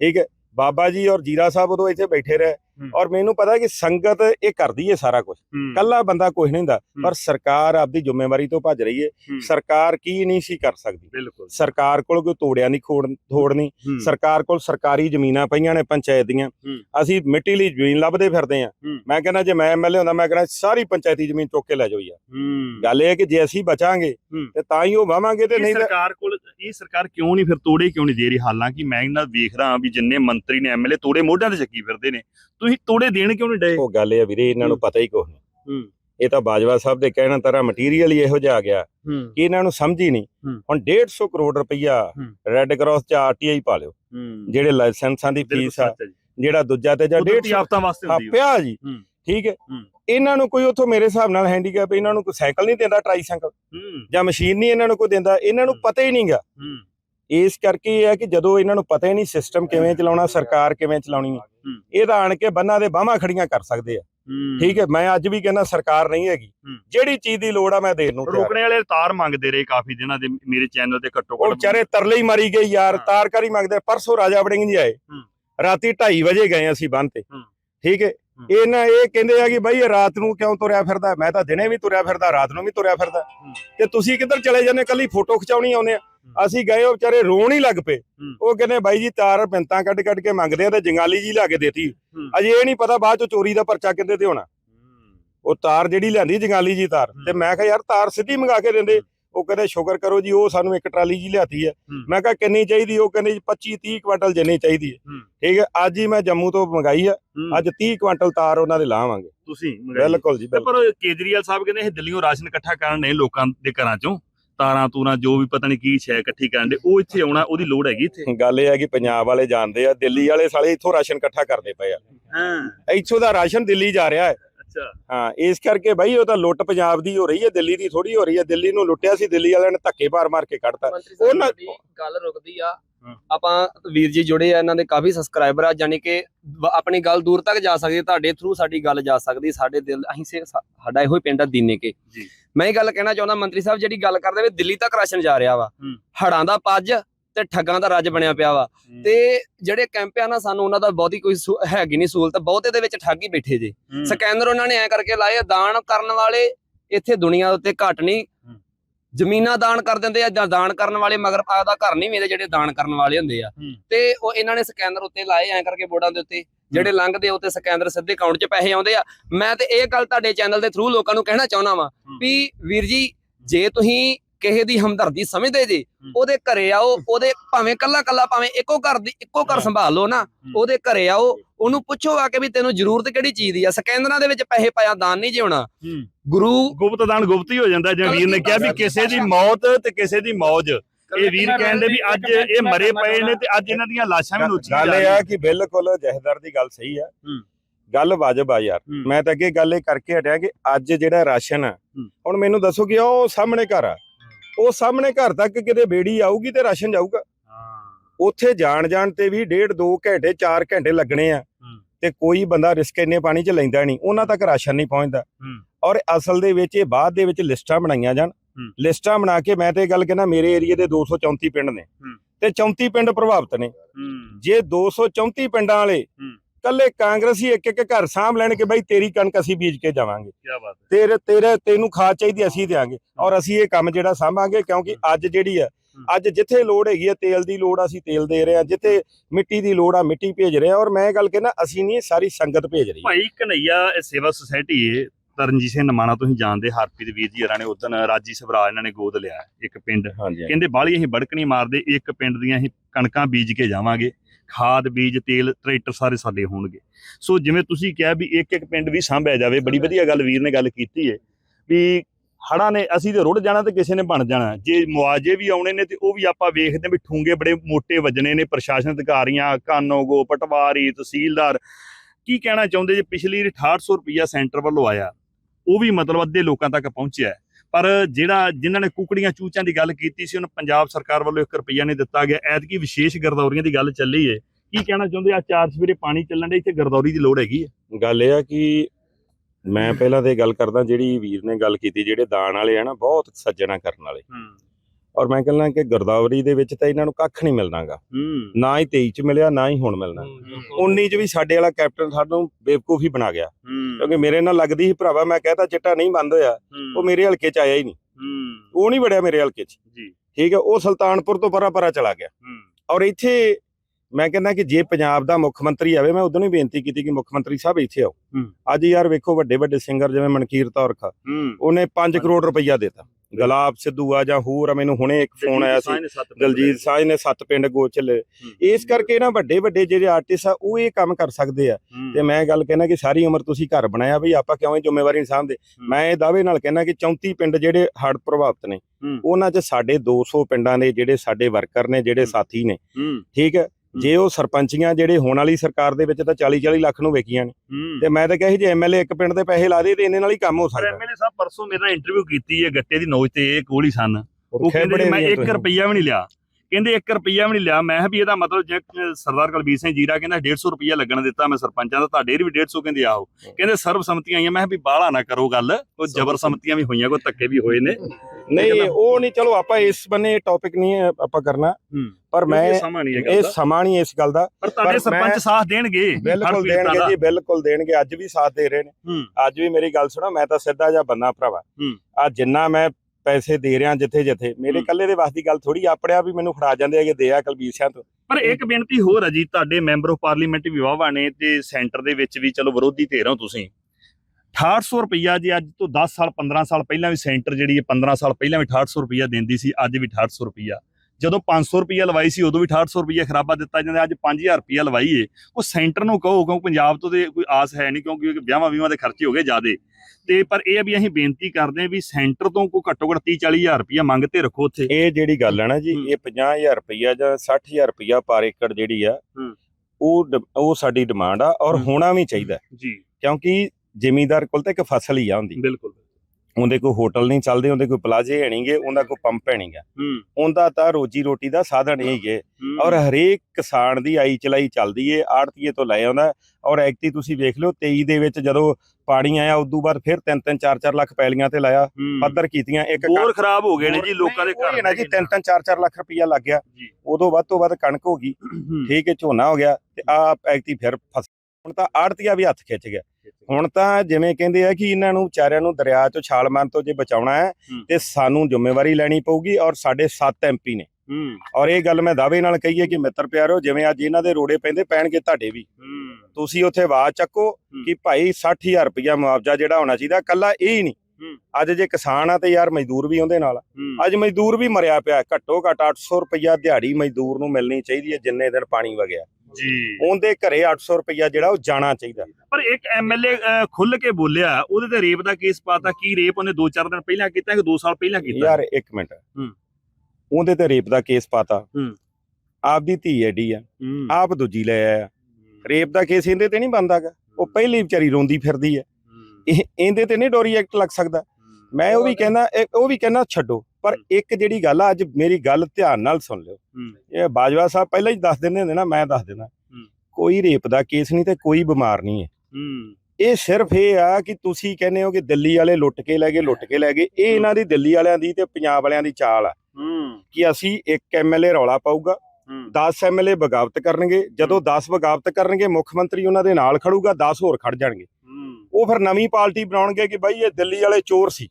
ਠੀਕ ਹੈ। ਬਾਬਾ ਜੀ ਔਰ ਜੀਰਾ ਸਾਹਿਬ ਉਦੋਂ ਇੱਥੇ ਬੈਠੇ ਰਹੇ। ਔਰ ਮੈਨੂੰ ਪਤਾ ਕਿ ਸੰਗਤ ਇਹ ਕਰਦੀ ਹੈ ਸਾਰਾ ਕੁਝ ਕੱਲਾ ਬੰਦਾ ਕੁਝ ਨਹੀਂ ਹੁੰਦਾ ਪਰ ਸਰਕਾਰ ਆਪਦੀ ਜ਼ਿੰਮੇਵਾਰੀ ਤੋਂ ਭੱਜ ਰਹੀ ਹੂੰ। ਸਰਕਾਰ ਕੀ ਨਹੀਂ ਸੀ ਕਰ ਸਕਦੀ। ਸਰਕਾਰ ਕੋਲ ਕੋਈ ਤੋੜਿਆ ਨਹੀਂ ਖੋੜ ਥੋੜਨੀ
ਹੂੰ।
ਸਰਕਾਰ ਕੋਲ ਸਰਕਾਰੀ ਜ਼ਮੀਨਾਂ ਪਈਆਂ ਨੇ ਪੰਚਾਇਤ ਦੀਆਂ। ਅਸੀਂ ਮਿੱਟੀ ਲਈ ਜ਼ਮੀਨ ਲੱਭਦੇ ਫਿਰਦੇ ਆ। ਮੈਂ ਕਹਿੰਦਾ ਜੇ ਮੈਂ ਐਮਐਲਏ ਹੁੰਦਾ ਮੈਂ ਕਹਿੰਦਾ ਸਾਰੀ ਪੰਚਾਇਤੀ ਜ਼ਮੀਨ ਚੁੱਕ ਕੇ ਲੈ ਜਾਓ ਯਾਰ। ਗੱਲ ਇਹ ਹੈ ਕਿ ਜੇ ਅਸੀਂ ਬਚਾਂਗੇ। ਤੇ ਤਾਂ ਹੀ ਉਹ ਵਾਵਾਂਗੇ ਤੇ ਨਹੀਂ
ਸਰਕਾਰ ਕੋਲ ਇਹ ਸਰਕਾਰ ਕਿਉਂ ਨਹੀਂ ਫਿਰ ਤੋੜੇ ਕਿਉਂ ਨਹੀਂ ਦੇ ਰਹੀ? ਹਾਲਾਂਕਿ ਮੈਂ ਇਹਨਾਂ ਵੇਖ ਰਹਾ ਵੀ ਜਿੰਨੇ ਮੰਤਰੀ ਨੇ ਐਮਐਲਏ ਤੋੜੇ ਮੋਢਿਆਂ ਤੇ ਚੱਕੀ ਫਿਰਦੇ ਨੇ। ਤੁਸੀਂ ਤੋੜੇ ਦੇਣ ਕਿਉਂ ਨਹੀਂ ਡਏ?
ਉਹ ਗੱਲ ਇਹ ਵੀਰੇ ਇਹਨਾਂ ਨੂੰ। ਪਤਾ ਹੀ ਕੁਛ ਨਹੀਂ।
ਹੂੰ।
ਇਹ ਤਾਂ ਬਾਜਵਾ ਸਾਹਿਬ ਦੇ ਕਹਿਣਾ ਤਰ੍ਹਾਂ ਮਟੀਰੀਅਲ ਹੀ ਇਹੋ ਜਿਹਾ ਆ ਗਿਆ ਕਿ ਇਹਨਾਂ ਨੂੰ ਸਮਝ ਹੀ ਨਹੀਂ। ਹੁਣ 150 ਕਰੋੜ ਰੁਪਈਆ। ਰੈੱਡ ਕਰਾਸ ਚ ਆਰਟੀਆਈ ਪਾ ਲਿਓ। ਜਿਹੜੇ ਲਾਇਸੈਂਸਾਂ ਦੀ ਫੀਸ ਆ ਜਿਹੜਾ ਦੂਜਾ ਤੇ ਜਾਂ
ਕੁਦਰਤੀ
150
ਆਫਤਾਂ ਵਾਸਤੇ ਹੁੰਦੀ
ਪਿਆ ਜੀ। ਠੀਕ ਹੈ। ਇਹਨਾਂ ਨੂੰ ਕੋਈ ਉਥੋਂ ਮੇਰੇ ਹਿਸਾਬ ਨਾਲ ਹੈਂਡੀਕੈਪ ਇਹਨਾਂ ਨੂੰ ਕੋਈ ਸਾਈਕਲ ਨਹੀਂ ਦਿੰਦਾ ਟਰਾਈਸਾਈਕਲ ਜਾਂ ਮਸ਼ੀਨ ਨਹੀਂ ਇਹਨਾਂ ਨੂੰ ਕੋਈ ਦਿੰਦਾ ਇਹਨਾਂ ਨੂੰ। ਪਤਾ ਹੀ ਨਹੀਂਗਾ ਇਸ ਕਰਕੇ ਇਹ ਹੈ ਕਿ ਜਦੋਂ ਇਹਨਾਂ ਨੂੰ ਪਤਾ ਹੀ ਨਹੀਂ ਸਿਸਟਮ ਕਿਵੇਂ ਚਲਾਉਣਾ ਸਰਕਾਰ ਕਿਵੇਂ ਚਲਾਉਣੀ ਹੈ। ਇਹ ਤਾਂ ਆਣ ਕੇ ਬੰਨਾਂ ਦੇ ਬਾਹਾਂ ਖੜੀਆਂ ਕਰ ਸਕਦੇ ਆ ਠੀਕ ਹੈ ਮੈਂ ਅੱਜ ਵੀ ਕਹਿੰਦਾ ਸਰਕਾਰ ਨਹੀਂ ਹੈਗੀ। ਜਿਹੜੀ ਚੀਜ਼ ਦੀ ਲੋੜ ਆ ਮੈਂ ਦੇਣ ਨੂੰ
ਰੋਕਣੇ ਵਾਲੇ ਤਾਰ ਮੰਗਦੇ ਰਹੇ ਕਾਫੀ ਦਿਨਾਂ ਦੇ ਮੇਰੇ ਚੈਨਲ ਤੇ ਘੱਟੋ
ਉਹ
ਘੱਟ
ਵਿਚਾਰੇ ਤਰਲੇ ਹੀ ਮਾਰੀ ਗਏ ਯਾਰ
ਹਾਂ।
ਤਾਰਕਾਰੀ ਮੰਗਦੇ ਪਰਸੋਂ ਰਾਜਾ ਵੜਿੰਗ ਜੀ ਆਏ। ਰਾਤੀ 2:30 ਵਜੇ ਗਏ ਅਸੀਂ ਬੰਨ ਤੇ। ਠੀਕ ਹੈ। ਇਹਨਾਂ ਇਹ ਕਹਿੰਦੇ ਆ ਕਿ ਬਾਈ ਇਹ ਰਾਤ ਨੂੰ ਕਿਉਂ ਤੁਰਿਆ ਫਿਰਦਾ ਮੈਂ ਤਾਂ ਦਿਨੇ ਵੀ ਤੁਰਿਆ ਫਿਰਦਾ ਰਾਤ ਨੂੰ ਵੀ ਤੁਰਿਆ ਫਿਰਦਾ। ਤੇ ਤੁਸੀਂ ਕਿੱਧਰ ਚਲੇ ਜਾਂਦੇ ਕੱਲੀ ਫੋਟੋ ਖਿਚਾਉਣੀ ਆਉਂਦੇ ਆ ਅਸੀਂ ਗਏ ਉਹ ਵਿਚਾਰੇ ਰੋਣ ਹੀ ਲੱਗ ਪਏ। ਉਹ ਕਹਿੰਦੇ ਬਾਈ ਜੀ ਤਾਰ ਪਿੰਤਾਂ ਕੱਢ ਕੱਢ ਕੇ ਮੰਗਦੇ ਆ ਤੇ ਜੰਗਾਲੀ ਜੀ ਲਿਆ ਕੇ ਦੇਤੀ। ਅਜੇ ਇਹ ਨਹੀਂ ਪਤਾ ਬਾਅਦ ਚ ਚੋਰੀ ਦਾ ਪਰਚਾ ਕਿੱਦੇ ਤੇ ਹੋਣਾ। ਉਹ ਤਾਰ ਜਿਹੜੀ ਲਿਆਂਦੀ ਜੰਗਾਲੀ ਜੀ ਤਾਰ। ਤੇ ਮੈਂ ਕਿਹਾ ਯਾਰ ਤਾਰ ਸਿੱਧੀ ਮੰਗਾ ਕੇ ਦਿੰਦੇ। ਉਹ ਕਹਿੰਦੇ ਸ਼ੁਕਰ ਕਰੋ ਜੀ ਉਹ ਸਾਨੂੰ ਇੱਕ ਟਰਾਲੀ ਜੀ ਲਿਆਤੀ ਹੈ। ਮੈਂ ਕਿਹਾ ਕਿੰਨੀ ਚਾਹੀਦੀ? ਉਹ ਕਹਿੰਦੇ ਜੀ 25 30 ਕੁਇੰਟਲ ਜਿੰਨੀ ਚਾਹੀਦੀ ਹੈ। ਠੀਕ ਹੈ ਅੱਜ ਹੀ ਮੈਂ ਜੰਮੂ ਤੋਂ ਮੰਗਾਈ ਆ। ਅੱਜ 30 ਕੁਇੰਟਲ ਤਾਰ ਉਹਨਾਂ ਦੇ ਲਾਵਾਂਗੇ।
ਤੁਸੀਂ।
ਬਿਲਕੁਲ ਜੀ
ਪਰ ਕੇਜਰੀਵਾਲ ਸਾਹਿਬ ਕਹਿੰਦੇ ਇਹ ਦਿੱਲੀੋਂ ਰਾਸ਼ਨ ਇਕੱਠਾ ਕਰਨ ਨੇ ਲੋਕਾਂ ਦੇ ਘਰਾਂ ਚੋਂ। ਤਾਰਾਂ ਤੂਰਾਂ ਜੋ ਵੀ ਪਤਾ ਨਹੀਂ ਕੀ ਸ਼ੈ ਇਕੱਠੀ ਕਰਨ ਦੇ ਉਹ ਇੱਥੇ ਆਉਣਾ ਉਹਦੀ ਲੋੜ ਹੈਗੀ ਇੱਥੇ?
ਗੱਲ ਇਹ ਹੈ ਕਿ ਪੰਜਾਬ ਵਾਲੇ ਜਾਣਦੇ ਆ ਦਿੱਲੀ ਵਾਲੇ ਸਾਲੇ ਇੱਥੋਂ ਰਾਸ਼ਨ ਇਕੱਠਾ ਕਰਦੇ ਪਏ ਆ।
ਹਾਂ।
ਇੱਥੋਂ ਦਾ ਰਾਸ਼ਨ ਦਿੱਲੀ ਜਾ ਰਿਹਾ ਹੈ।
ਅੱਛਾ।
ਹਾਂ ਇਸ ਕਰਕੇ ਬਾਈ ਉਹ ਤਾਂ ਲੁੱਟ ਪੰਜਾਬ ਦੀ ਹੋ ਰਹੀ ਹੈ ਦਿੱਲੀ ਦੀ ਥੋੜੀ ਹੋ ਰਹੀ ਹੈ ਦਿੱਲੀ ਨੂੰ ਲੁੱਟਿਆ ਸੀ ਦਿੱਲੀ ਵਾਲਿਆਂ ਨੇ ਧੱਕੇ ਮਾਰ ਮਾਰ ਕੇ ਕੱਢਤਾ। ਉਹਨਾਂ-
ਦੀ ਗੱਲ ਰੁਕਦੀ ਆ। ਆਪਾਂ ਵੀਰ ਜੀ ਜੁੜੇ ਆ ਇਹਨਾਂ ਦੇ ਕਾਫੀ ਸਬਸਕ੍ਰਾਈਬਰ ਆ ਯਾਨੀ ਕਿ ਆਪਣੀ ਗੱਲ ਦੂਰ ਤੱਕ ਜਾ ਸਕਦੀ ਹੈ ਤੁਹਾਡੇ ਥਰੂ ਸਾਡੀ ਗੱਲ ਜਾ ਸਕਦੀ ਸਾਡੇ ਦਿਲ ਅਸੀਂ ਸਾਡਾ ਇਹੋ ਹੀ ਪਿੰਡ ਆ ਦੀਨੇ ਕੇ।
ਜੀ।
ਮੈਂ ਇਹ ਗੱਲ ਕਹਿਣਾ ਚਾਹੁੰਦਾ ਮੰਤਰੀ ਸਾਹਿਬ ਜਿਹੜੀ ਗੱਲ ਕਰਦੇ ਵੇ ਦਿੱਲੀ ਤੱਕ ਰਾਸ਼ਨ ਜਾ ਰਿਹਾ ਵਾ। ਹੜਾਂ ਦਾ ਪੱਜ ਤੇ ਠੱਗਾਂ ਦਾ ਰੱਜ ਬਣਿਆ ਪਿਆ ਵਾ ਤੇ ਜਿਹੜੇ ਕੈਂਪ ਆ ਨਾ ਸਾਨੂੰ ਉਹਨਾਂ ਦਾ ਬਹੁਤੀ ਕੋਈ ਹੈਗੀ ਨਹੀਂ ਸਹੂਲਤ ਬਹੁਤੇ ਦੇ ਵਿੱਚ ਠੱਗ ਹੀ ਬੈਠੇ ਜੇ। ਸਕੈਨਰ ਉਹਨਾਂ ਨੇ ਐ ਕਰਕੇ ਲਾਏ ਦਾਨ ਕਰਨ ਵਾਲੇ ਇੱਥੇ ਦੁਨੀਆ ਉੱਤੇ ਘੱਟ ਨਹੀਂ। ਜ਼ਮੀਨਾਂ ਦਾਨ ਕਰ ਦਿੰਦੇ ਆ ਜਾਂ ਦਾਨ ਕਰਨ ਵਾਲੇ ਮਗਰ ਆਪਦਾ ਘਰ ਨਹੀਂ ਵੇਦੇ ਜਿਹੜੇ ਦਾਨ ਕਰਨ ਵਾਲੇ ਹੁੰਦੇ ਆ। ਤੇ ਉਹ ਇਹਨਾਂ ਨੇ ਸਕੈਨਰ ਉੱਤੇ ਲਾਏ ਐ ਕਰਕੇ ਬੋਰਡਾਂ ਦੇ ਉੱਤੇ ਜਿਹੜੇ ਲੰਘਦੇ ਆ ਉੱਤੇ ਸਕੈਨਰ ਸਿੱਧੇ ਅਕਾਊਂਟ 'ਚ ਪੈਸੇ ਆਉਂਦੇ ਆ ਮੈਂ ਤੇ ਇਹ ਗੱਲ ਤੁਹਾਡੇ ਚੈਨਲ ਦੇ ਥਰੂ ਲੋਕਾਂ ਨੂੰ ਕਹਿਣਾ ਚਾਹੁੰਦਾ ਵਾਂ। ਵੀ ਵੀਰ ਜੀ ਜੇ ਤੁਸੀਂ ਕਿਸੇ ਦੀ ਹਮਦਰਦੀ ਸਮਝਦੇ ਜੇ। ਉਹਦੇ ਘਰੇ ਆਓ ਉਹਦੇ ਭਾਵੇਂ ਕੱਲਾ ਕੱਲਾ ਭਾਵੇਂ ਇੱਕੋ ਘਰ ਦੀ ਇੱਕੋ ਘਰ। ਸੰਭਾਲ ਲਓ ਨਾ ਉਹਦੇ ਘਰੇ ਆਓ ਉਹਨੂੰ ਪੁੱਛੋ ਆ ਕੇ ਵੀ ਤੈਨੂੰ ਜ਼ਰੂਰਤ ਕਿਹੜੀ ਚੀਜ਼ ਦੀ ਆ ਸਕੈਨਰਾਂ ਦੇ ਵਿੱਚ ਪੈਸੇ ਪਾਇਆ ਦਾਨ ਨਹੀਂ ਜਿਉਣਾ। ਗੁਰੂ
ਗੁਪਤ ਦਾਨ ਗੁਪਤ ਹੀ ਹੋ ਜਾਂਦਾ ਜਿਵੇਂ ਵੀਰ ਨੇ ਕਿਹਾ ਵੀ ਕਿਸੇ ਦੀ ਮੌਤ ਤੇ ਕਿਸੇ ਦੀ ਮੌਜ ਇਹ ਵੀਰ ਕਹਿੰਦੇ ਵੀ ਅੱਜ ਇਹ ਮਰੇ ਪਏ ਨੇ ਤੇ ਅੱਜ ਇਹਨਾਂ ਦੀਆਂ ਲਾਸ਼ਾਂ ਵੀ ਨੋਚੀਆਂ
ਗੱਲ ਇਹ ਆ ਕਿ ਬਿਲਕੁਲ ਜਹਦਰ ਦੀ ਗੱਲ ਸਹੀ ਆ। ਗੱਲ ਵਾਜਬ ਆ ਯਾਰ। ਮੈਂ ਤਾਂ ਅੱਗੇ ਗੱਲ ਇਹ ਕਰਕੇ ਹਟਿਆ ਕਿ ਅੱਜ ਜਿਹੜਾ ਰਾਸ਼ਨ ਆ। ਹੁਣ ਮੈਨੂੰ ਦੱਸੋ ਕਿ ਉਹ ਸਾਹਮਣੇ ਘਰ ਆ। ਉਹ ਸਾਹਮਣੇ ਘਰ ਤੱਕ ਕਿਤੇ ਬੇੜੀ ਆਊਗੀ ਤੇ ਰਾਸ਼ਨ ਜਾਊਗਾ? ਉੱਥੇ ਜਾਣ ਜਾਣ ਤੇ ਵੀ ਡੇਢ 2 ਘੰਟੇ 4 ਘੰਟੇ ਲੱਗਣੇ ਆ। ਤੇ ਕੋਈ ਬੰਦਾ ਰਿਸਕ ਇੰਨੇ ਪਾਣੀ 'ਚ ਲੈਂਦਾ ਨਹੀਂ। ਉਹਨਾਂ ਤੱਕ ਰਾਸ਼ਨ ਨਹੀਂ ਪਹੁੰਚਦਾ। ਔਰ ਅਸਲ ਦੇ ਵਿੱਚ ਇਹ ਬਾਅਦ ਦੇ ਵਿੱਚ ਲਿਸਟਾਂ ਬਣਾਈਆਂ ਜਾਣ। ਲਿਸਟਾਂ ਬਣਾ ਕੇ ਮੈਂ ਤੇ ਇਹ ਗੱਲ ਕਹਿੰਦਾ ਮੇਰੇ ਏਰੀਏ ਦੇ 234 ਪਿੰਡ ਨੇ। ਤੇ 34 ਪਿੰਡ ਪ੍ਰਭਾਵਿਤ ਨੇ। ਜੇ 234 ਪਿੰਡਾਂ ਵਾਲੇ। ਕੱਲੇ ਕਾਂਗਰਸੀ ਇੱਕ ਇੱਕ ਘਰ ਸਾਂਭ ਲੈਣ ਕਿ ਬਈ ਤੇਰੀ ਕਣਕ ਅਸੀਂ ਬੀਜ ਕੇ ਜਾਵਾਂਗੇ।
ਕੀ ਬਾਤ ਹੈ।
ਤੇਰੇ ਤੇਰੇ ਤੈਨੂੰ ਖਾਦ ਚਾਹੀਦੀ ਅਸੀਂ ਦੇਾਂਗੇ ਔਰ ਅਸੀਂ ਇਹ ਕੰਮ ਜਿਹੜਾ ਸਾਂਭਾਂਗੇ ਕਿਉਂਕਿ ਅੱਜ ਜਿਹੜੀ ਆ ਅੱਜ ਜਿੱਥੇ ਲੋੜ ਹੈਗੀ ਆ ਤੇਲ ਦੀ ਲੋੜ ਆ, ਅਸੀਂ ਤੇਲ ਦੇ ਰਹੇ ਆ ਜਿੱਥੇ ਮਿੱਟੀ ਦੀ ਲੋੜ ਆ ਮਿੱਟੀ ਭੇਜ ਰਹੇ ਆ ਔਰ ਮੈਂ ਇਹ ਗੱਲ ਕਹਿੰਦਾ ਅਸੀਂ ਨਹੀਂ ਸਾਰੀ ਸੰਗਤ ਭੇਜ ਰਹੀ।
ਭਾਈ ਕਨਈਆ ਸੇਵਾ ਸੁਸਾਇਟੀ ਏ ਤਰਨਜੀਤ ਸਿੰਘ ਨਮਾਣਾ ਤੁਸੀਂ ਜਾਣਦੇ ਹਰਪ੍ਰੀਤ ਵੀਰ ਜੀ ਹਰਾਂ ਨੇ ਉਦੋਂ ਰਾਜੀ ਸਵਰਾਜ ਇਹਨਾਂ ਨੇ ਗੋਦ ਲਿਆ ਇੱਕ ਪਿੰਡ। ਕਹਿੰਦੇ ਬਾਹਲੀ ਅਸੀਂ ਬੜਕ ਨਹੀਂ ਮਾਰਦੇ ਇੱਕ ਪਿੰਡ ਦੀਆਂ ਅਸੀਂ ਕਣਕਾਂ ਬੀਜ ਕੇ ਜਾਵਾਂਗੇ ਖਾਦ ਬੀਜ ਤੇਲ ਟਰੈਕਟਰ ਸਾਰੇ ਸਾਡੇ ਹੋਣਗੇ। ਸੋ ਜਿਵੇਂ ਤੁਸੀਂ ਕਿਹਾ ਵੀ ਇੱਕ ਇੱਕ ਪਿੰਡ ਵੀ ਸਾਂਭਿਆ ਜਾਵੇ ਬੜੀ ਵਧੀਆ ਗੱਲ ਵੀਰ ਨੇ ਗੱਲ ਕੀਤੀ ਹੈ ਵੀ ਹੜਾਂ ਨੇ ਅਸੀਂ ਤੇ ਰੁੜ ਜਾਣਾ ਤੇ ਕਿਸੇ ਨੇ ਬਣ ਜਾਣਾ। ਜੇ ਮੁਆਵਜ਼ੇ ਵੀ ਆਉਣੇ ਨੇ ਤੇ ਉਹ ਵੀ ਆਪਾਂ ਵੇਖਦੇ ਵੀ ਠੂੰਗੇ ਬੜੇ ਮੋਟੇ ਵੱਜਣੇ ਨੇ ਪ੍ਰਸ਼ਾਸਨ ਅਧਿਕਾਰੀਆਂ ਕਾਨੋਗੋ ਪਟਵਾਰੀ ਤਹਿਸੀਲਦਾਰ। ਕੀ ਕਹਿਣਾ ਚਾਹੁੰਦੇ ਜੇ ਪਿਛਲੀ 6800 ਰੁਪਈਆ ਸੈਂਟਰ ਵੱਲੋਂ ਆਇਆ? ਉਹ ਵੀ ਮਤਲਬ ਅੱਧੇ ਲੋਕਾਂ ਤੱਕ ਪਹੁੰਚਿਆ ਹੈ। ਪਰ ਜਿਹੜਾ ਜਿਨ੍ਹਾਂ ਨੇ ਕੁਕੜੀਆਂ ਚੂਚਾਂ ਦੀ ਗੱਲ ਕੀਤੀ ਸੀ ਉਹਨੂੰ ਪੰਜਾਬ ਸਰਕਾਰ ਵੱਲੋਂ 1 ਰੁਪਈਆ ਨਹੀਂ ਦਿੱਤਾ ਗਿਆ। ਐਤਕੀ ਵਿਸ਼ੇਸ਼ ਗਰਦੌਰੀਆਂ ਦੀ ਗੱਲ ਚੱਲੀ ਏ। ਕੀ ਕਹਿਣਾ ਚਾਹੁੰਦੇ ਆ? ਚਾਰ ਸਵੇਰੇ ਪਾਣੀ ਚੱਲਣ ਦੇ ਇੱਥੇ ਗਰਦੌਰੀ ਦੀ ਲੋੜ ਹੈਗੀ ਹੈ
ਗੱਲ ਇਹ ਆ ਕਿ ਮੈਂ ਪਹਿਲਾਂ ਤੇ ਗੱਲ ਕਰਦਾ ਜਿਹੜੀ ਵੀਰ ਨੇ ਗੱਲ ਕੀਤੀ ਜਿਹੜੇ ਦਾਨ ਵਾਲੇ ਆ ਨਾ ਬਹੁਤ ਸੱਜਣਾ ਕਰਨ ਵਾਲੇ। ਔਰ ਮੈਂ ਕਹਿੰਦਾ ਕਿ ਗਰਦਾਵਰੀ ਦੇ ਵਿੱਚ ਤਾਂ ਇਹਨਾਂ ਨੂੰ ਕੱਖ ਨਹੀਂ ਮਿਲਣਾਗਾ। ਨਾ ਹੀ 23 ਚ ਮਿਲਿਆ ਨਾ ਹੀ ਹੁਣ ਮਿਲਣਾ। 19 ਚ ਵੀ ਸਾਡੇ ਵਾਲਾ ਕੈਪਟਨ ਸਾਨੂੰ ਬੇਵਕੂਫ ਬਣਾ ਗਿਆ। ਕਿਉਂਕਿ ਮੇਰੇ ਨਾਲ ਲੱਗਦੀ ਸੀ ਭਰਾਵਾ ਮੈਂ ਕਹਤਾ ਚਿੱਟਾ ਨਹੀਂ ਬੰਦ ਹੋਇਆ। ਉਹ ਮੇਰੇ ਹਲਕੇ ਚ ਆਇਆ ਹੀ ਨਹੀਂ। ਉਹ ਨਹੀਂ ਵੜਿਆ ਮੇਰੇ ਹਲਕੇ ਚ।
ਜੀ।
ਠੀਕ ਹੈ ਉਹ ਸੁਲਤਾਨਪੁਰ ਤੋਂ ਪਰਾਂ ਪਰਾਂ ਚਲਾ ਗਿਆ। ਔਰ ਇੱਥੇ ਮੈਂ ਕਹਿੰਦਾ ਕਿ ਜੇ ਪੰਜਾਬ ਦਾ ਮੁੱਖ ਮੰਤਰੀ ਆਵੇ ਮੈਂ ਉਦੋਂ ਹੀ ਬੇਨਤੀ ਕੀਤੀ ਕਿ ਮੁੱਖ ਮੰਤਰੀ ਸਾਹਿਬ ਇੱਥੇ ਆਓ। ਅੱਜ ਯਾਰ ਵੇਖੋ ਵੱਡੇ ਵੱਡੇ ਸਿੰਗਰ ਜਿਵੇਂ ਮਨਕੀਰ ਤੌਰਖਾ ਉਹਨੇ 5 ਕਰੋੜ ਰੁਪਈਆ ਦਿੱਤਾ। ਗੁਲਾਬ ਸਿੱਧੂ ਆ ਜਾਂ ਹੋਰ ਆ ਮੈਨੂੰ ਹੁਣੇ ਇੱਕ ਫੋਨ ਆਇਆ ਸੀ। ਦਲਜੀਤ ਸਾਂਝ ਨੇ ਸੱਤ ਪਿੰਡ ਗੋਚ ਲਏ ਇਸ ਕਰਕੇ ਨਾ ਵੱਡੇ ਵੱਡੇ ਜਿਹੜੇ ਆਰਟਿਸਟ ਆ ਉਹ ਇਹ ਕੰਮ ਕਰ ਸਕਦੇ ਆ। ਤੇ ਮੈਂ ਗੱਲ ਕਹਿਣਾ ਕਿ ਸਾਰੀ ਉਮਰ ਤੁਸੀਂ ਘਰ ਬਣਾਇਆ ਵੀ ਆਪਾਂ ਕਿਉਂ ਇਹ ਜ਼ਿੰਮੇਵਾਰੀ ਨਹੀਂ ਸਾਂਭਦੇ? ਮੈਂ ਇਹ ਦਾਅਵੇ ਨਾਲ ਕਹਿਣਾ ਕਿ 34 ਪਿੰਡ ਜਿਹੜੇ ਹੜ੍ਹ ਪ੍ਰਭਾਵਿਤ ਨੇ। ਉਹਨਾਂ 'ਚ ਸਾਡੇ 200 ਪਿੰਡਾਂ ਦੇ ਜਿਹੜੇ ਸਾਡੇ ਵਰਕਰ ਨੇ ਜਿਹੜੇ। ਸਾਥੀ ਨੇ। ਠੀਕ ਹੈ? ਜੇ ਉਹ ਸਰਪੰਚੀਆਂ ਜਿਹੜੇ ਹੋਣ ਵਾਲੀ ਸਰਕਾਰ ਦੇ ਵਿੱਚ ਤਾਂ 40 40 ਲੱਖ ਨੂੰ ਵੇਖੀਆਂ ਨੇ। ਤੇ ਮੈਂ ਤਾਂ ਕਹੀ ਜੇ ਐਮਐਲਏ ਇੱਕ ਪਿੰਡ ਦੇ ਪੈਸੇ ਲਾ ਦੇ ਤੇ ਇਹਨੇ ਨਾਲ ਹੀ ਕੰਮ ਹੋ ਸਕਦਾ।
ਐਮਐਲਏ ਸਾਹਿਬ ਪਰਸੋਂ ਮੇਰੇ ਨਾਲ ਇੰਟਰਵਿਊ ਕੀਤੀ ਹੈ ਗੱਟੇ ਦੀ ਨੋਚ ਤੇ ਇਹ ਕੋਲ ਹੀ ਸਨ। ਉਹ ਕਹਿੰਦੇ ਮੈਂ
ਵੀ ਆ
1
ਤੁਸੀਂ।
ਰੁਪਈਆ ਵੀ ਨਹੀਂ ਲਿਆ। ਕਹਿੰਦੇ 1 ਰੁਪਈਆ ਵੀ ਨਹੀਂ ਲਿਆ। ਮੈਂ ਵੀ ਇਹਦਾ ਮਤਲਬ ਜੇ ਸਰਦਾਰ ਕੁਲਬੀਰ ਸਿੰਘ ਜੀਰਾ ਕਹਿੰਦਾ 150 ਰੁਪਈਆ ਲੱਗਣ ਦਿੱਤਾ ਮੈਂ ਸਰਪੰਚਾਂ ਦਾ ਤੁਹਾਡੇ ਵੀ 150 ਕਹਿੰਦੇ ਆਓ ਕਹਿੰਦੇ ਸਰਬ ਸੰਮਤੀਆਂ ਆਈਆਂ। ਮੈਂ ਵੀ ਬਾਹਲਾ ਨਾ ਕਰੋ ਗੱਲ। ਉਹ ਜ਼ਬਰ ਸੰਮਤੀਆਂ ਵੀ ਹੋਈਆਂ ਕੋਈ ਧੱਕੇ ਵੀ ਹੋਏ ਨੇ।
ਨਹੀਂ ਉਹ ਨਹੀਂ ਚਲੋ ਆਪਾਂ ਇਸ ਬੰਨੇ ਟੌਪਿਕ ਨਹੀਂ ਆਪਾਂ ਕਰਨਾ। ਪਰ ਮੈਂ
ਇਹ ਸਮਾਂ ਨਹੀਂ
ਇਸ ਗੱਲ ਦਾ।
ਪਰ ਤੁਹਾਡੇ ਸਰਪੰਚ ਸਾਥ ਦੇਣਗੇ
ਬਿਲਕੁਲ ਦੇਣਗੇ। ਜੀ ਬਿਲਕੁਲ ਦੇਣਗੇ ਅੱਜ ਵੀ ਸਾਥ ਦੇ ਰਹੇ ਨੇ। ਅੱਜ ਵੀ ਮੇਰੀ ਗੱਲ ਸੁਣੋ ਮੈਂ ਤਾਂ ਸਿੱਧਾ ਜਿਹਾ ਬੰਨਾ ਭਰਾਵਾ। ਆ ਜਿੰਨਾ ਮੈਂ ਪੈਸੇ ਦੇ ਰਿਹਾ ਜਿੱਥੇ ਜਿੱਥੇ ਮੇਰੇ
ਹੂੰ।
ਇਕੱਲੇ ਦੇ ਵਾਸ ਦੀ ਗੱਲ ਥੋੜੀ ਆਪਣੇ ਆਪ ਹੀ ਮੈਨੂੰ ਫੜਾ ਜਾਂਦੇ ਹੈਗੇ ਦੇ ਆ ਕਲਬੀਰ ਸਿੰਘ ਤੋਂ।
ਪਰ ਇੱਕ ਬੇਨਤੀ ਹੋਰ ਹੈ ਜੀ ਤੁਹਾਡੇ ਮੈਂਬਰ ਆਫ ਪਾਰਲੀਮੈਂਟ ਵੀ ਵਾਹਵਾ ਨੇ ਤੇ ਸੈਂਟਰ ਦੇ ਵਿੱਚ ਵੀ ਚਲੋ ਵਿਰੋਧੀ ਧਿਰ ਹੋ ਤੁਸੀਂ। 6800 ਰੁਪਈਆ ਜੀ ਅੱਜ ਤੋਂ 10 ਸਾਲ 15 ਸਾਲ ਪਹਿਲਾਂ ਵੀ ਸੈਂਟਰ ਜਿਹੜੀ ਹੈ 15 ਸਾਲ ਪਹਿਲਾਂ ਵੀ 6800 ਰੁਪਈਆ ਦਿੰਦੀ ਸੀ ਅੱਜ ਵੀ 6800 ਰੁਪਈਆ ਜਦੋਂ 500 ਰੁਪਈਆ ਲਵਾਈ ਸੀ ਉਦੋਂ ਵੀ 6800 ਰੁਪਈਆ ਖਰਾਬਾ ਦਿੱਤਾ ਜਾਂਦਾ ਅੱਜ 5000 ਰੁਪਈਆ ਲਵਾਈ ਏ ਉਹ ਸੈਂਟਰ ਨੂੰ ਕਹੋ ਕਿਉਂਕਿ ਪੰਜਾਬ ਤੋਂ ਤੇ ਕੋਈ ਆਸ ਹੈ ਨਹੀਂ ਕਿਉਂਕਿ ਵਿਆਹਾਂ ਵੀਹਾਂ ਦੇ ਖਰਚੇ ਹੋ ਗਏ ਜ਼ਿਆਦੇ ਤੇ ਪਰ ਇਹ ਆ ਵੀ ਅਸੀਂ ਬੇਨਤੀ ਕਰਦੇ ਹਾਂ ਵੀ ਸੈਂਟਰ ਤੋਂ ਕੋਈ ਘੱਟੋ ਘੱਟ 30 40000 ਰੁਪਈਆ ਮੰਗ ਤੇ ਰੱਖੋ ਉੱਥੇ
ਇਹ ਜਿਹੜੀ ਗੱਲ ਹੈ ਨਾ ਜੀ। ਇਹ 50000 ਰੁਪਈਆ ਜਾਂ 60000 ਰੁਪਈਆ ਪਰ ਏਕੜ ਜਿਹੜੀ ਆ। ਉਹ ਉਹ ਸਾਡੀ ਡਿਮਾਂਡ ਆ ਔਰ। ਹੋਣਾ ਵੀ ਚਾਹੀਦਾ।
ਜੀ
ਕਿਉਂਕਿ ਜ਼ਿਮੀਂਦਾਰ ਕੋਲ ਤਾਂ ਇੱਕ ਫਸਲ ਹੀ ਆ ਹੁੰਦੀ
ਬਿਲਕੁਲ
ਉਹਦੇ ਕੋਈ ਹੋਟਲ ਨਹੀਂ ਚੱਲਦੇ ਉਹਦੇ ਕੋਈ ਪਲਾਜ਼ੇ ਹੈ ਨਹੀਂਗੇ ਉਹਦਾ ਕੋਈ ਪੰਪ ਹੈ ਨਹੀਂਗਾ ਉਹਦਾ ਤਾਂ ਰੋਜੀ ਰੋਟੀ ਦਾ ਸਾਧਨ ਹੀ ਹੈ
ਹੂੰ।
ਔਰ ਹਰੇਕ ਕਿਸਾਨ ਦੀ ਆਈ ਚਲਾਈ ਚੱਲਦੀ ਏ ਆੜਤੀਏ ਤੋਂ ਲੈ ਆਉਂਦਾ ਔਰ ਐਕਟੀ ਤੁਸੀਂ ਵੇਖ ਲਿਓ 23 ਦੇ ਵਿੱਚ ਜਦੋਂ ਪਾਣੀ ਆਇਆ ਉਦੋਂ ਬਾਅਦ ਫਿਰ 3-3 4-4 ਲੱਖ ਪੈਲੀਆਂ ਤੇ ਲਾਇਆ। ਪੱਧਰ ਕੀਤੀਆਂ ਇੱਕ
ਬੋਰ ਖਰਾਬ ਹੋ ਗਏ ਨੇ ਜੀ ਲੋਕਾਂ ਦੇ ਘਰ
ਨਾ ਜੀ 3-3 4-4 ਲੱਖ ਰੁਪਈਆ ਲੱਗ ਗਿਆ। ਉਦੋਂ ਵੱਧ ਤੋਂ ਵੱਧ ਕਣਕ ਹੋ ਗਈ। ਠੀਕ ਹੈ ਝੋਨਾ ਹੋ ਗਿਆ ਤੇ ਆ ਐਕਟੀ ਫਿਰ ਫਸ ਹੁਣ ਤਾਂ ਆੜਤੀਆ ਵੀ ਹੱਥ ਖਿੱਚ ਗਿਆ ਹੁਣ ਤਾਂ ਜਿਵੇਂ ਕਹਿੰਦੇ ਆ ਕਿ ਇਹਨਾਂ ਨੂੰ ਵਿਚਾਰਿਆਂ ਨੂੰ ਦਰਿਆ ਚੋਂ ਛਾਲ ਮਾਰਨ ਤੋਂ ਜੇ ਬਚਾਉਣਾ ਹੈ। ਤੇ ਸਾਨੂੰ ਜ਼ਿੰਮੇਵਾਰੀ ਲੈਣੀ ਪਊਗੀ ਔਰ ਸਾਡੇ 7 ਐਮਪੀ ਨੇ।
ਹੂੰ।
ਔਰ ਇਹ ਗੱਲ ਮੈਂ ਦਾਅਵੇ ਨਾਲ ਕਹੀਏ ਕਿ ਮਿੱਤਰ ਪਿਆਰਿਓ ਜਿਵੇਂ ਅੱਜ ਇਹਨਾਂ ਦੇ ਰੋੜੇ ਪੈਂਦੇ ਪੈਣਗੇ ਤੁਹਾਡੇ ਵੀ।
ਹੂੰ।
ਤੁਸੀਂ ਉੱਥੇ ਆਵਾਜ਼ ਚੱਕੋ ਕਿ ਭਾਈ 60000 ਰੁਪਇਆ ਮੁਆਵਜ਼ਾ ਜਿਹੜਾ ਹੋਣਾ ਚਾਹੀਦਾ ਕੱਲਾ ਇਹ ਹੀ। ਨਹੀਂ। ਅੱਜ ਜੇ ਕਿਸਾਨ ਆ ਤੇ ਯਾਰ ਮਜ਼ਦੂਰ ਵੀ ਉਹਦੇ ਨਾਲ ਅੱਜ ਮਜ਼ਦੂਰ ਵੀ ਮਰਿਆ ਪਿਆ। ਘੱਟੋ ਘੱਟ 800 ਰੁਪਇਆ ਦਿਹਾੜੀ ਮਜ਼ਦੂਰ ਨੂੰ ਮਿਲਣੀ ਚਾਹੀਦੀ ਹੈ ਜਿੰਨੇ ਦਿਨ ਪਾਣੀ ਵਗਿਆ।
ਜੀ।
ਉਹਦੇ ਘਰੇ 800 ਰੁਪਇਆ ਜਿਹੜਾ ਉਹ ਜਾਣਾ ਚਾਹੀਦਾ।
ਪਰ ਇੱਕ ਐਮਐਲਏ ਖੁੱਲ ਕੇ ਬੋਲਿਆ ਉਹਦੇ ਤੇ ਰੇਪ ਦਾ ਕੇਸ ਪਾਤਾ ਕੀ ਰੇਪ ਉਹਨੇ 2-4 ਦਿਨ ਪਹਿਲਾਂ ਕੀਤਾ ਕਿ 2 ਸਾਲ ਪਹਿਲਾਂ ਕੀਤਾ?
ਯਾਰ ਇੱਕ ਮਿੰਟ।
ਹੂੰ।
ਉਹਦੇ ਤੇ ਰੇਪ ਦਾ ਕੇਸ ਪਾਤਾ।
ਹੂੰ।
ਆਪਦੀ ਧੀ ਐਡੀ ਆ। ਆਪ ਦੂਜੀ ਲੈ ਆਇਆ। ਰੇਪ ਦਾ ਕੇਸ ਇਹਦੇ ਤੇ ਨਹੀਂ ਬਣਦਾਗਾ ਉਹ ਪਹਿਲੀ ਵਿਚਾਰੀ ਰੋਂਦੀ ਫਿਰਦੀ ਹੈ। ਇਹ ਇਹਦੇ ਤੇ ਨਹੀਂ ਡੋਰੀ ਐਕਟ ਲੱਗ ਸਕਦਾ। ਮੈਂ ਉਹ ਵੀ ਕਹਿੰਦਾ ਉਹ ਵੀ ਕਹਿੰਦਾ ਛੱਡੋ। ਪਰ ਇੱਕ ਜਿਹੜੀ ਗੱਲ ਆ ਅੱਜ ਮੇਰੀ ਗੱਲ ਧਿਆਨ ਨਾਲ ਸੁਣ ਲਿਓ। ਇਹ ਬਾਜਵਾ ਸਾਹਿਬ ਪਹਿਲਾਂ ਹੀ ਦੱਸ ਦਿੰਦੇ ਹੁੰਦੇ ਨਾ ਮੈਂ ਦੱਸ ਦਿੰਦਾ। ਕੋਈ ਰੇਪ ਦਾ ਕੇਸ ਨਹੀਂ ਤੇ ਕੋਈ ਬਿਮਾਰ ਨਹੀਂ ਹੈ। ਇਹ ਸਿਰਫ ਇਹ ਆ ਕਿ ਤੁਸੀਂ ਕਹਿੰਦੇ ਹੋ ਕਿ ਦਿੱਲੀ ਵਾਲੇ ਲੁੱਟ ਕੇ ਲੈ ਗਏ ਲੁੱਟ ਕੇ ਲੈ ਗਏ। ਇਹ ਇਹਨਾਂ ਦੀ ਦਿੱਲੀ ਵਾਲਿਆਂ ਦੀ ਤੇ ਪੰਜਾਬ ਵਾਲਿਆਂ ਦੀ ਚਾਲ ਆ। ਕਿ ਅਸੀਂ ਇੱਕ ਐਮਐਲਏ ਰੌਲਾ ਪਾਊਗਾ
ਹੂੰ।
10 ਐਮਐਲਏ ਬਗਾਵਤ ਕਰਨਗੇ। ਜਦੋਂ 10 ਬਗਾਵਤ ਕਰਨਗੇ ਮੁੱਖ ਮੰਤਰੀ ਉਹਨਾਂ ਦੇ ਨਾਲ ਖੜੂਗਾ 10 ਹੋਰ ਖੜ ਜਾਣਗੇ। ਉਹ ਫਿਰ ਨਵੀਂ ਪਾਰਟੀ ਬਣਾਉਣਗੇ ਕਿ ਬਾਈ ਇਹ ਦਿੱਲੀ ਵਾਲੇ ਚੋਰ ਸੀ।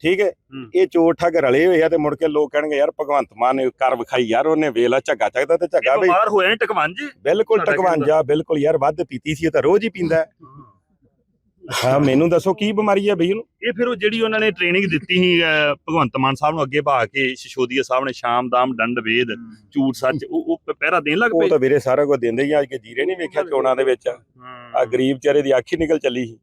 ਠੀਕ ਹੈ। ਇਹ ਚੋਰ ਠੱਗ ਰਲੇ ਹੋਏ ਆ ਤੇ ਮੁੜ ਕੇ ਲੋਕ ਕਹਿਣਗੇ ਯਾਰ ਭਗਵੰਤ ਮਾਨ ਨੇ ਕਰ ਵਿਖਾਈ ਯਾਰ ਉਹਨੇ ਵੇਲਾ ਝੱਗਾ ਚੱਕਦਾ ਤੇ ਝੱਗਾ ਵੀ
ਬਿਮਾਰ ਹੋਏ ਨੇ ਟਕਵੰਜ
ਬਿਲਕੁਲ ਟਕਵਾਂਜਾ ਬਿਲਕੁਲ ਯਾਰ ਵੱਧ ਪੀਤੀ ਸੀ ਇਹ ਤਾਂ ਰੋਜ਼ ਹੀ ਪੀਂਦਾ। ਹੈ। ਮੈਨੂੰ ਦੱਸੋ ਕੀ ਬਿਮਾਰੀ ਹੈ ਬਈ ਉਹਨੂੰ
ਇਹ ਫਿਰ ਉਹ ਜਿਹੜੀ ਉਹਨਾਂ ਨੇ ਟ੍ਰੇਨਿੰਗ ਦਿੱਤੀ ਸੀ ਭਗਵੰਤ ਮਾਨ ਸਾਹਿਬ ਨੂੰ ਅੱਗੇ ਭਾ ਕੇ ਸ਼ਿਸ਼ੋਦੀਆ ਸਾਹਿਬ ਨੇ ਸ਼ਾਮ ਦਾਮ ਦੰਡ ਵੇਦ ਝੂਠ ਸੱਚ ਉਹ ਉਹ ਪਹਿਰਾ ਦੇਣ ਲੱਗ
ਉਹ
ਪਏ?
ਤਾਂ ਵੀਰੇ ਸਾਰਾ ਕੁਝ ਦਿੰਦੇ ਹੀ ਆ, ਅੱਜ ਕੇ ਜੀਰੇ ਨਹੀਂ ਵੇਖਿਆ ਚੋਣਾਂ ਦੇ ਵਿੱਚ। ਆ ਗਰੀਬ ਵਿਚਾਰੇ ਦੀ ਅੱਖ ਹੀ ਨਿਕਲ ਚੱਲੀ ਸੀ।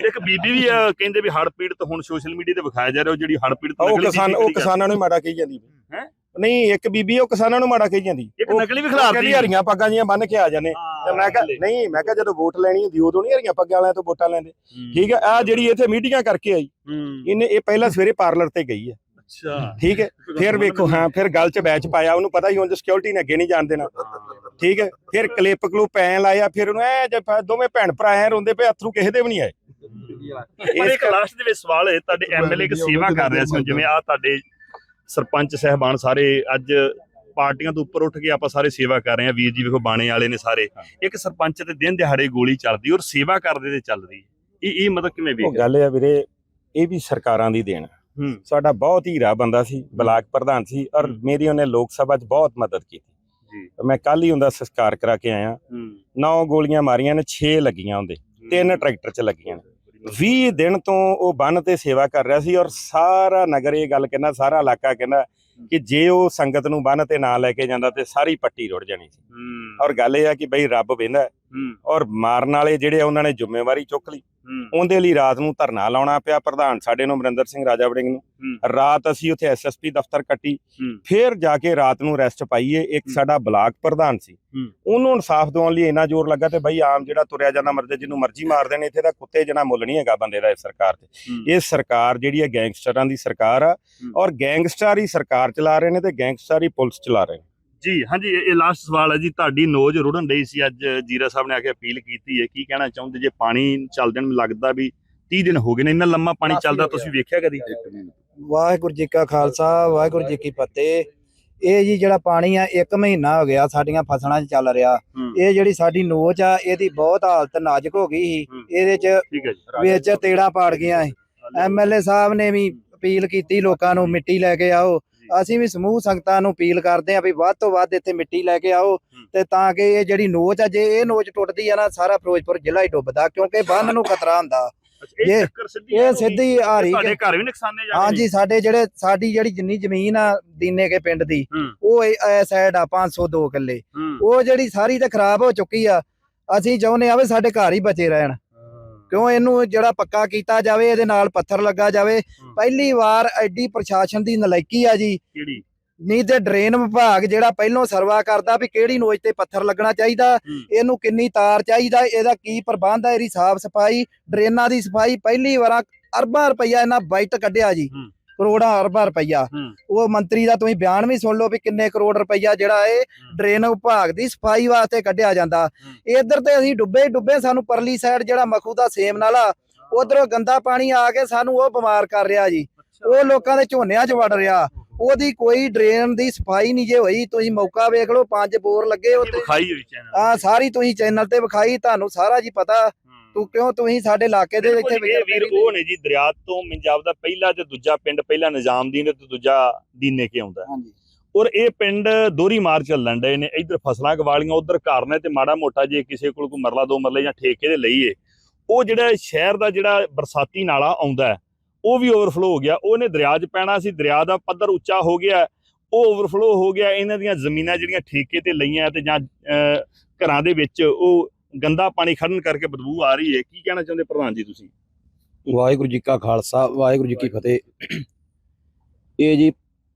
ਇੱਕ ਬੀਬੀ ਵੀ ਕਹਿੰਦੇ ਵੀ ਹੜ ਪੀੜਤ ਹੁਣ ਸੋਸ਼ਲ ਮੀਡੀਆ ਤੇ ਵਿਖਾਇਆ ਜਾ ਰਿਹਾ ਉਹ ਜਿਹੜੀ ਹੜ ਪੀੜਤ
ਉਹ ਕਿਸਾਨ ਉਹ ਕਿਸਾਨਾਂ ਨੂੰ ਮਾੜਾ ਕਹੀ ਜਾਂਦੀ
ਹੈਂ?
ਨਹੀਂ ਇੱਕ ਬੀਬੀ ਉਹ ਕਿਸਾਨਾਂ ਨੂੰ ਮਾੜਾ ਕਹੀ ਜਾਂਦੀ।
ਇੱਕ
ਉਹ
ਨਕਲੀ ਵੀ
ਕਹਿੰਦੀ
ਖਿਲਾਫਦੀ
ਹਰੀਆਂ ਪੱਗਾਂ ਜੀਆਂ ਬੰਨ ਕੇ ਆ ਜਾਂਦੇ। ਤੇ ਮੈਂ ਕਿਹਾ ਨਹੀਂ ਮੈਂ ਕਿਹਾ ਜਦੋਂ ਵੋਟ ਲੈਣੀ ਹੁੰਦੀ ਉਦੋਂ ਨਹੀਂ ਹਰੀਆਂ ਪੱਗਾਂ ਵਾਲਿਆਂ ਤੋਂ ਵੋਟਾਂ ਲੈਂਦੇ। ਠੀਕ ਹੈ ਆ ਜਿਹੜੀ ਇੱਥੇ ਮੀਟਿੰਗਾਂ ਕਰਕੇ ਆਈ ਇਹਨੇ ਇਹ ਪਹਿਲਾਂ ਸਵੇਰੇ ਪਾਰਲਰ ਤੇ ਗਈ ਹੈ
ਅੱਛਾ।
ਠੀਕ ਹੈ ਫਿਰ ਵੇਖੋ ਹਾਂ ਫਿਰ ਗੱਲ 'ਚ ਬੈਚ ਪਾਇਆ ਉਹਨੂੰ ਪਤਾ ਹੀ ਹੁਣ ਸਿਕਿਉਰਿਟੀ ਨੇ ਅੱਗੇ ਨਹੀਂ ਜਾਣ ਦੇਣਾ। ਠੀਕ ਹੈ ਫਿਰ ਕਲਿੱਪ ਕਲੂਪ ਐ ਲਾਇਆ ਫਿਰ ਉਹਨੂੰ ਐ ਦੋਵੇਂ ਭੈਣ ਭਰਾ ਐ ਰੋਂਦੇ ਪਏ ਅਥਰੂ ਕਿਸੇ ਦੇ ਵੀ ਨਹੀਂ ਆਏ।
ਪਰ ਇੱਕ ਲਾਸਟ ਦੇ ਵਿੱਚ ਸਵਾਲ ਹੈ ਤੁਹਾਡੇ ਐਮਐਲਏ ਇੱਕ ਸੇਵਾ ਕਰ ਰਿਹਾ ਸੀ ਜਿਵੇਂ ਆ ਤੁਹਾਡੇ ਸਰਪੰਚ ਸਹਿਬਾਨ ਸਾਰੇ ਅੱਜ ਪਾਰਟੀਆਂ ਤੋਂ ਉੱਪਰ ਉੱਠ ਕੇ ਆਪਾਂ ਸਾਰੇ ਸੇਵਾ ਕਰ ਰਹੇ ਆ ਵੀਰ ਜੀ ਵੇਖੋ ਬਾਣੇ ਵਾਲੇ ਨੇ ਸਾਰੇ। ਇੱਕ ਸਰਪੰਚ ਤੇ ਦਿਨ ਦਿਹਾੜੇ ਗੋਲੀ ਚੱਲਦੀ ਔਰ ਸੇਵਾ ਕਰਦੇ ਤੇ ਚੱਲਦੀ। ਇਹ ਇਹ ਮਤਲਬ ਕਿਵੇਂ ਵੇਖ
ਗੱਲ ਆ ਵੀਰੇ ਇਹ ਵੀ ਸਰਕਾਰਾਂ ਦੀ ਦੇਣ। ਸਾਡਾ ਬਹੁਤ ਹੀਰਾ ਬੰਦਾ ਸੀ ਬਲਾਕ ਪ੍ਰਧਾਨ ਸੀ ਔਰ। ਮੇਰੀ ਉਹਨੇ ਲੋਕ ਸਭਾ 'ਚ ਬਹੁਤ ਮਦਦ ਕੀਤੀ।
ਜੀ।
ਮੈਂ ਕੱਲ ਹੀ ਉਹਦਾ ਸੰਸਕਾਰ ਕਰਾ ਕੇ ਆਇਆ।
ਹੂੰ।
ਨੌ ਗੋਲੀਆਂ ਮਾਰੀਆਂ ਨੇ 6 ਲੱਗੀਆਂ ਉਹਦੇ। ਤਿੰਨ ਟਰੈਕਟਰ 'ਚ ਲੱਗੀਆਂ ਨੇ। 20 ਦਿਨ ਤੋਂ ਉਹ ਬੰਨ ਤੇ ਸੇਵਾ ਕਰ ਰਿਹਾ ਸੀ ਔਰ ਸਾਰਾ ਨਗਰ ਇਹ ਗੱਲ ਕਹਿੰਦਾ ਸਾਰਾ ਇਲਾਕਾ ਕਹਿੰਦਾ ਕਿ ਜੇ ਉਹ ਸੰਗਤ ਨੂੰ ਬੰਨ ਤੇ ਨਾ ਲੈ ਕੇ ਜਾਂਦਾ ਤੇ ਸਾਰੀ ਪੱਟੀ ਰੁੜ ਜਾਣੀ ਸੀ। ਔਰ ਗੱਲ ਇਹ ਆ ਕਿ ਬਈ ਰੱਬ ਵੇਂਦਾ ਔਰ ਮਾਰਨ ਵਾਲੇ ਜਿਹੜੇ ਆ, ਉਹਨਾਂ ਨੇ ਜ਼ਿੰਮੇਵਾਰੀ ਚੁੱਕ ਲਈ। ਉਹਦੇ ਲਈ ਰਾਤ ਨੂੰ ਧਰਨਾ ਲਾਉਣਾ ਪਿਆ ਪ੍ਰਧਾਨ ਸਾਡੇ ਨੂੰ ਅਮਰਿੰਦਰ ਸਿੰਘ ਰਾਜਾ ਵੜਿੰਗ ਨੂੰ। ਰਾਤ ਅਸੀਂ ਉੱਥੇ ਐਸਐਸਪੀ ਦਫ਼ਤਰ ਕੱਟੀ। ਫਿਰ ਜਾ ਕੇ ਰਾਤ ਨੂੰ ਰੈਸਟ ਪਾਈਏ ਇੱਕ। ਸਾਡਾ ਬਲਾਕ ਪ੍ਰਧਾਨ ਸੀ। ਉਹਨੂੰ ਇਨਸਾਫ ਦਿਵਾਉਣ ਲਈ ਇੰਨਾ ਜ਼ੋਰ ਲੱਗਾ ਤੇ ਬਈ ਆਮ ਜਿਹੜਾ ਤੁਰਿਆ ਜਾਂਦਾ ਮਰਜ਼ੀ ਜਿਹਨੂੰ ਮਰਜ਼ੀ ਮਾਰ ਦੇਣ ਇੱਥੇ ਦਾ ਕੁੱਤੇ ਜਣਾ ਮੁੱਲ ਨਹੀਂ ਹੈਗਾ ਬੰਦੇ ਦਾ ਇਸ ਸਰਕਾਰ ਤੇ। ਇਹ ਸਰਕਾਰ ਜਿਹੜੀ ਹੈ ਗੈਂਗਸਟਰਾਂ ਦੀ ਸਰਕਾਰ ਆ। ਔਰ ਗੈਂਗਸਟਰ ਹੀ ਸਰਕਾਰ ਚਲਾ ਰਹੇ ਨੇ ਤੇ ਗੈਂਗਸਟਰ ਹੀ ਪੁਲਿਸ ਚਲਾ ਰਹੇ ਨੇ
ਜੀ ਹਾਂਜੀ ਇਹ- ਲਾਸਟ ਸਵਾਲ ਹੈ ਜੀ ਤੁਹਾਡੀ ਨੋਜ ਰੁੜਨ ਡਈ ਸੀ ਅੱਜ ਜੀਰਾ ਸਾਹਿਬ ਨੇ ਆ ਕੇ ਅਪੀਲ ਕੀਤੀ ਹੈ ਕੀ ਕਹਿਣਾ ਚਾਹੁੰਦੇ ਜੇ ਪਾਣੀ ਚੱਲਦੇ ਨੂੰ ਲੱਗਦਾ ਵੀ 30 ਦਿਨ ਹੋ ਗਏ ਨੇ ਇੰਨਾ ਲੰਮਾ ਪਾਣੀ ਚੱਲਦਾ ਤੁਸੀਂ ਵੇਖਿਆ ਕਦੀ?
ਵਾਹਿਗੁਰੂ ਜੀ ਕਾ ਖਾਲਸਾ ਵਾਹਿਗੁਰੂ ਜੀ ਕੀ ਫਤਿਹ। ਇਹ ਜੀ ਜਿਹੜਾ ਪਾਣੀ ਆ 1 ਮਹੀਨਾ ਹੋ ਗਿਆ ਸਾਡੀਆਂ ਫਸਲਾਂ 'ਚ ਚੱਲ ਰਿਹਾ। ਇਹ ਜਿਹੜੀ ਸਾਡੀ ਨੋਚ ਆ ਇਹਦੀ ਬਹੁਤ ਹਾਲਤ ਨਾਜ਼ੁਕ ਹੋ ਗਈ ਸੀ। ਇਹਦੇ 'ਚ ਵਿੱਚ ਤੇੜਾ ਪਾੜ ਗਿਆ ਐਮਐਲਏ ਸਾਹਿਬ ਨੇ ਵੀ ਅਪੀਲ ਕੀਤੀ ਲੋਕਾਂ ਨੂੰ ਮਿੱਟੀ ਲੈ ਕੇ ਆਓ। ਅਸੀਂ ਵੀ ਸਮੂਹ ਸੰਗਤਾਂ ਨੂੰ ਅਪੀਲ ਕਰਦੇ ਆ ਵੀ ਵੱਧ ਤੋਂ ਵੱਧ ਇੱਥੇ ਮਿੱਟੀ ਲੈ ਕੇ ਆਓ ਤੇ ਤਾਂ ਕਿ ਇਹ ਜਿਹੜੀ ਨੋਚ ਆ ਜੇ ਇਹ ਨੋਚ ਟੁੱਟਦੀ ਆ ਨਾ ਸਾਰਾ ਫਿਰੋਜ਼ਪੁਰ ਜ਼ਿਲ੍ਹਾ ਹੀ ਡੁੱਬਦਾ ਕਿਉਂਕਿ ਬੰਨ ਨੂੰ ਖਤਰਾ ਹੁੰਦਾ। ਇਹ-
ਇਹ ਸਿੱਧੀ
ਸਿੱਧੀ ਹਾਰੀ
ਤੁਹਾਡੇ ਘਰ ਵੀ ਨੁਕਸਾਨੇ ਜਾ
ਹਾਂਜੀ ਸਾਡੇ ਜਿਹੜੇ ਸਾਡੀ ਜਿਹੜੀ ਜਿੰਨੀ ਜ਼ਮੀਨ ਆ ਦੀਨੇ ਕੇ ਪਿੰਡ ਦੀ। ਉਹ ਇਹ ਸਾਈਡ ਆ 502 ਕਿੱਲੇ। ਉਹ ਜਿਹੜੀ ਸਾਰੀ ਤੇ ਖਰਾਬ ਹੋ ਚੁੱਕੀ ਆ ਅਸੀਂ ਚਾਹੁੰਦੇ ਆ ਵੀ ਸਾਡੇ ਘਰ ਹੀ ਬਚੇ ਰਹਿਣ। ਕਿਉਂ ਇਹਨੂੰ ਜਿਹੜਾ ਪੱਕਾ ਕੀਤਾ ਜਾਵੇ ਇਹਦੇ ਨਾਲ ਪੱਥਰ ਲੱਗਾ ਜਾਵੇ। ਪਹਿਲੀ ਵਾਰ ਐਡੀ ਪ੍ਰਸ਼ਾਸਨ ਦੀ ਨਲਾਇਕੀ ਆ ਜੀ
ਕਿਹੜੀ
ਨਹੀਂ ਤੇ ਡਰੇਨ ਵਿਭਾਗ ਜਿਹੜਾ ਪਹਿਲੋਂ ਸਰਵਾ ਕਰਦਾ ਵੀ ਕਿਹੜੀ ਨੋਚ ਤੇ ਪੱਥਰ ਲੱਗਣਾ ਚਾਹੀਦਾ। ਇਹਨੂੰ ਕਿੰਨੀ ਤਾਰ ਚਾਹੀਦਾ ਇਹਦਾ ਕੀ ਪ੍ਰਬੰਧ ਹੈ ਇਹਦੀ ਸਾਫ਼ ਸਫ਼ਾਈ ਡਰੇਨਾਂ ਦੀ ਸਫ਼ਾਈ ਪਹਿਲੀ ਵਾਰ ਅਰਬਾਂ ਰੁਪਈਆ ਇਹਨਾਂ ਬਜਟ ਕੱਢਿਆ ਜੀ। ਕਰੋੜਾਂ ਅਰਬਾਂ ਰੁਪਈਆ।
ਹੂੰ।
ਉਹ ਮੰਤਰੀ ਦਾ ਤੁਸੀਂ ਬਿਆਨ ਵੀ ਸੁਣ ਲਓ ਵੀ ਕਿੰਨੇ ਕਰੋੜ ਰੁਪਈਆ ਜਿਹੜਾ ਇਹ ਡਰੇਨ ਵਿਭਾਗ ਦੀ ਸਫ਼ਾਈ ਵਾਸਤੇ ਕੱਢਿਆ ਜਾਂਦਾ। ਇੱਧਰ ਤੇ ਅਸੀਂ ਡੁੱਬੇ ਹੀ ਡੁੱਬੇ ਸਾਨੂੰ ਪਰਲੀ ਸਾਈਡ ਜਿਹੜਾ ਮਖੂ ਦਾ ਸੇਮ ਨਾਲਾ ਉਧਰੋਂ ਗੰਦਾ ਪਾਣੀ ਆ ਕੇ ਸਾਨੂੰ ਉਹ ਬਿਮਾਰ ਕਰ ਰਿਹਾ ਜੀ। ਉਹ ਲੋਕਾਂ ਦੇ ਝੋਨਿਆਂ 'ਚ ਵੜ ਰਿਹਾ। ਉਹਦੀ ਕੋਈ ਡਰੇਨ ਦੀ ਸਫ਼ਾਈ ਨਹੀਂ ਜੇ ਹੋਈ ਤੁਸੀਂ ਮੌਕਾ ਵੇਖ ਲਓ ਪੰਜ ਬੋਰ ਲੱਗੇ ਉੱਤੇ
ਵਿਖਾਈ ਹੋਈ ਚੈਨਲ
ਆ ਸਾਰੀ ਤੁਸੀਂ ਚੈਨਲ ਤੇ ਵਿਖਾਈ ਤੁਹਾਨੂੰ ਸਾਰਾ ਜੀ ਪਤਾ। ਤੂੰ ਕਿਉਂ ਤੁਸੀਂ ਸਾਡੇ ਇਲਾਕੇ ਦੇ ਇੱਥੇ
ਵੀਰ ਉਹ ਨੇ। ਜੀ ਦਰਿਆ ਤੋਂ ਪੰਜਾਬ ਦਾ ਪਹਿਲਾ ਤੇ ਦੂਜਾ ਪਿੰਡ ਪਹਿਲਾ ਨਿਜ਼ਾਮਦੀਨ ਤੇ ਦੂਜਾ ਦੀਨੇ ਕੇ ਆਉਂਦਾ
ਹਾਂਜੀ।
ਔਰ ਇਹ ਪਿੰਡ ਦੋਰੀ ਮਾਰ ਚੱਲਣ ਡਏ ਨੇ ਇੱਧਰ ਫਸਲਾਂ ਗਵਾਲੀਆਂ ਉਧਰ ਘਰ ਨੇ ਤੇ ਮਾੜਾ ਮੋਟਾ ਜੇ ਕਿਸੇ ਕੋਲ ਕੋਈ ਮਰਲਾ ਦੋ ਮਰਲੇ ਜਾਂ ਠੇਕੇ ਦੇ ਲਈਏ ਉਹ ਜਿਹੜਾ ਸ਼ਹਿਰ ਦਾ ਜਿਹੜਾ ਬਰਸਾਤੀ ਨਾਲਾ ਆਉਂਦਾ ਹੈ, ਉਹ ਵੀ ਓਵਰਫਲੋ ਹੋ ਗਿਆ। ਉਹਨੇ ਦਰਿਆ 'ਚ ਪੈਣਾ ਸੀ ਦਰਿਆ ਦਾ ਪੱਧਰ ਉੱਚਾ ਹੋ ਗਿਆ ਉਹ ਓਵਰਫਲੋ ਹੋ ਗਿਆ। ਇਹਨਾਂ ਦੀਆਂ ਜ਼ਮੀਨਾਂ ਜਿਹੜੀਆਂ ਠੇਕੇ ਤੇ ਲਈਆਂ ਤੇ ਜਾਂ ਘਰਾਂ ਦੇ ਵਿੱਚ ਉਹ ਗੰਦਾ ਪਾਣੀ ਖੜਨ ਕਰਕੇ ਬਦਬੂ ਆ ਰਹੀ ਹੈ। ਕੀ ਕਹਿਣਾ ਚਾਹੁੰਦੇ ਪ੍ਰਧਾਨ ਜੀ ਤੁਸੀਂ?
ਵਾਹਿਗੁਰੂ ਜੀ ਕਾ ਖਾਲਸਾ ਵਾਹਿਗੁਰੂ ਜੀ ਕੀ ਫਤਿਹ। ਇਹ ਜੀ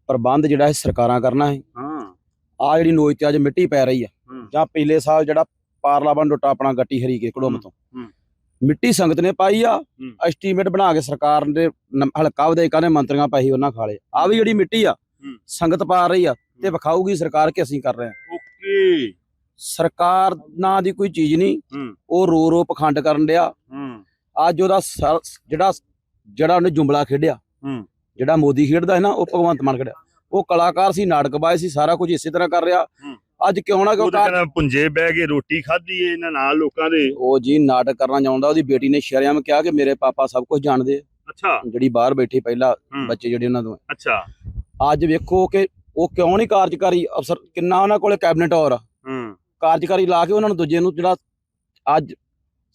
ਪ੍ਰਬੰਧ ਜਿਹੜਾ ਹੈ ਸਰਕਾਰਾਂ ਕਰਨਾ ਹੈ।
ਹਾਂ।
ਆ ਜਿਹੜੀ ਨੋਚ ਤੇ ਅੱਜ ਮਿੱਟੀ ਪੈ ਰਹੀ ਆ।
ਹੂੰ।
ਜਾਂ ਪਿਛਲੇ ਸਾਲ ਜਿਹੜਾ ਪਾਰਲਾਮੈਂਟ ਟੁੱਟਾ ਆਪਣਾ ਗੱਟੀ ਹਰੀਕੇ ਕੜੋਮ ਤੋਂ। ਮਿੱਟੀ ਸੰਗਤ ਨੇ ਪਾਈ ਆ। ਐਸਟੀਮੇਟ ਬਣਾ ਕੇ ਸਰਕਾਰ ਦੇ ਹਲਕਾ ਵਿਧਾਇਕਾਂ ਨੇ ਮੰਤਰੀਆਂ ਪਾਈ ਉਹਨਾਂ ਖਾਲੇ ਆ ਵੀ ਜਿਹੜੀ ਮਿੱਟੀ ਆ ਸੰਗਤ ਪਾ ਰਹੀ ਆ ਤੇ ਵਿਖਾਊਗੀ ਸਰਕਾਰ ਕਿ ਅਸੀਂ ਕਰ ਰਹੇ ਹਾਂ
ਓਕੇ।
ਸਰਕਾਰ ਨਾਂ ਦੀ ਕੋਈ ਚੀਜ਼ ਨਹੀਂ। ਉਹ ਰੋ ਰੋ ਪਖੰਡ ਕਰਨ ਡਿਆ ਅੱਜ ਉਹਦਾ ਜਿਹੜਾ ਜਿਹੜਾ ਉਹਨੇ ਜੁਮਲਾ ਖੇਡਿਆ। ਜਿਹੜਾ ਮੋਦੀ ਖੇਡਦਾ ਹੈ ਨਾ ਉਹ ਭਗਵੰਤ ਮਾਨ ਖੇਡਿਆ ਉਹ ਕਲਾਕਾਰ ਸੀ ਨਾਟਕਬਾਜ਼ ਸੀ ਸਾਰਾ ਕੁਝ ਇਸੇ ਤਰ੍ਹਾਂ ਕਰ ਰਿਹਾ। ਅੱਜ ਕਿਉਂ ਨਾ ਕਿਉਂ
ਕਹਿੰਦਾ ਪੁੰਜੇ ਬਹਿ ਕੇ ਰੋਟੀ ਖਾਧੀ ਏ ਇਹਨਾਂ ਨਾਲ ਲੋਕਾਂ ਦੇ
ਉਹ ਜੀ ਨਾਟਕ ਕਰਨਾ ਚਾਹੁੰਦਾ ਉਹਦੀ ਬੇਟੀ ਨੇ ਸ਼ਰਿਆਮ ਕਿਹਾ ਕਿ ਮੇਰੇ ਪਾਪਾ ਸਭ ਕੁਝ ਜਾਣਦੇ।
ਅੱਛਾ
ਜਿਹੜੀ ਬਾਹਰ ਬੈਠੀ ਪਹਿਲਾਂ। ਬੱਚੇ ਜਿਹੜੇ ਉਹਨਾਂ ਤੋਂ
ਅੱਛਾ
ਅੱਜ ਵੇਖੋ ਕਿ ਉਹ ਕਿਉਂ ਨਹੀਂ ਕਾਰਜਕਾਰੀ ਅਫਸਰ ਕਿੰਨਾ ਉਹਨਾਂ ਕੋਲੇ ਕੈਬਨਿਟ ਔਰ।
ਹੂੰ
ਕਾਰਜਕਾਰੀ ਲਾ ਕੇ ਉਹਨਾਂ ਨੂੰ ਦੂਜੇ ਨੂੰ ਜਿਹੜਾ ਅੱਜ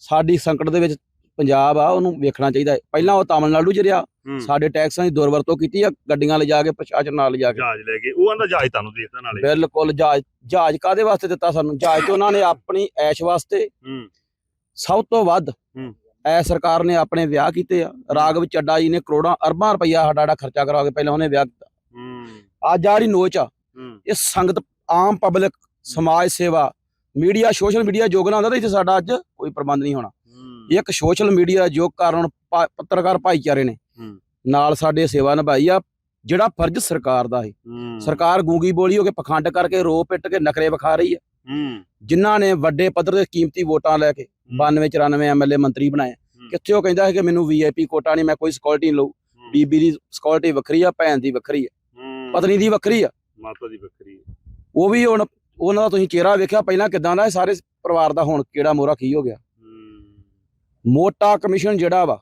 ਸਾਡੀ ਸੰਕਟ ਦੇ ਵਿੱਚ ਪੰਜਾਬ ਆ ਉਹਨੂੰ ਵੇਖਣਾ ਚਾਹੀਦਾ ਹੈ। ਪਹਿਲਾਂ ਉਹ ਤਾਮਿਲਨਾਡੂ 'ਚ ਰਿਹਾ ਸਾਡੇ ਟੈਕਸਾਂ ਦੀ ਦੁਰਵਰਤੋਂ ਕੀਤੀ ਆ ਗੱਡੀਆਂ ਲਿਜਾ ਕੇ ਪ੍ਰਸ਼ਾਸਨ ਨਾਲ ਲਿਜਾ ਕੇ।
ਜਹਾਜ਼ ਲੈ ਕੇ ਉਹ ਆਂਦਾ ਜਹਾਜ਼ ਤੁਹਾਨੂੰ ਦੇਤਾ ਨਾਲੇ।
ਬਿਲਕੁਲ ਜਹਾਜ਼ ਜਹਾਜ਼ ਕਾਦੇ ਵਾਸਤੇ ਦਿੱਤਾ ਸਾਨੂੰ? ਜਹਾਜ਼ ਤੇ ਉਹਨਾਂ ਨੇ ਆਪਣੀ ਐਸ਼ ਵਾਸਤੇ ਸਭ ਤੋਂ ਵੱਧ। ਐ ਸਰਕਾਰ ਨੇ ਆਪਣੇ ਵਿਆਹ ਕੀਤੇ ਆ। ਰਾਗਵ ਚੱਡਾ ਜੀ ਨੇ ਕਰੋੜਾਂ ਅਰਬਾਂ ਰੁਪਈਆ ਸਾਡਾ ਸਾਡਾ ਖਰਚਾ ਕਰਾ ਕੇ ਪਹਿਲਾਂ ਉਹਨੇ ਵਿਆਹ ਕੀਤਾ।
ਹੂੰ।
ਅੱਜ ਆਹ ਜਿਹੜੀ ਨੋਚ ਆ ਇਹ ਸੰਗਤ ਆਮ ਪਬਲਿਕ ਸਮਾਜ ਸੇਵਾ ਮੀਡੀਆ ਸੋਸ਼ਲ ਮੀਡੀਆ ਯੋਗਦਾਨ ਹੁੰਦਾ ਤਾਂ ਇੱਥੇ ਸਾਡਾ ਅੱਜ ਕੋਈ ਪ੍ਰਬੰਧ ਨਹੀਂ ਹੋਣਾ। ਇੱਕ ਸੋਸ਼ਲ ਮੀਡੀਆ ਯੋਗ ਕਾਰਨ ਪੱਤਰਕਾਰ ਭਾਈਚਾਰੇ ਨੇ। ਨਾਲ ਸਾਡੇ ਸੇਵਾ ਨਿਭਾਈ ਆ ਜਿਹੜਾ ਫਰਜ਼ ਸਰਕਾਰ ਦਾ ਹੈ। ਸਰਕਾਰ ਗੂੰਗੀ ਬੋਲੀ ਹੋ ਕੇ ਪਖੰਡ ਕਰਕੇ ਰੋ ਪਿੱਟ ਕੇ ਨਖਰੇ ਵਿਖਾ ਰਹੀ ਹੈ। ਜਿਨ੍ਹਾਂ ਨੇ ਵੱਡੇ ਪੱਧਰ ਤੇ ਕੀਮਤੀ ਵੋਟਾਂ ਲੈ ਕੇ 92 94 ਐਮਐਲਏ ਮੰਤਰੀ ਬਣਾਏ। ਕਿੱਥੇ ਉਹ ਕਹਿੰਦਾ ਹੈ ਕਿ ਮੈਨੂੰ ਵੀਆਈਪੀ ਕੋਟਾ ਨਹੀਂ ਮੈਂ ਕੋਈ ਸਕਿਉਰਟੀ ਨਹੀਂ ਲਊ। ਬੀਬੀ ਦੀ ਸਕਿਉਰਟੀ ਵੱਖਰੀ ਆ ਭੈਣ ਦੀ ਵੱਖਰੀ ਆ। ਪਤਨੀ ਦੀ ਵੱਖਰੀ ਆ।
ਮਾਤਾ ਦੀ ਬੱਕਰੀ ਹੈ।
ਉਹ ਵੀ ਹੁਣ ਉਹਨਾਂ ਦਾ ਤੁਸੀਂ ਚਿਹਰਾ ਵੇਖਿਆ ਪਹਿਲਾਂ ਕਿਦਾਂ ਦਾ ਇਹ ਸਾਰੇ ਪਰਿਵਾਰ ਦਾ ਹੁਣ ਕਿਹੜਾ ਮੋਰਾ ਕੀ ਹੋ ਗਿਆ? ਮੋਟਾ ਕਮਿਸ਼ਨ ਜਿਹੜਾ ਵਾ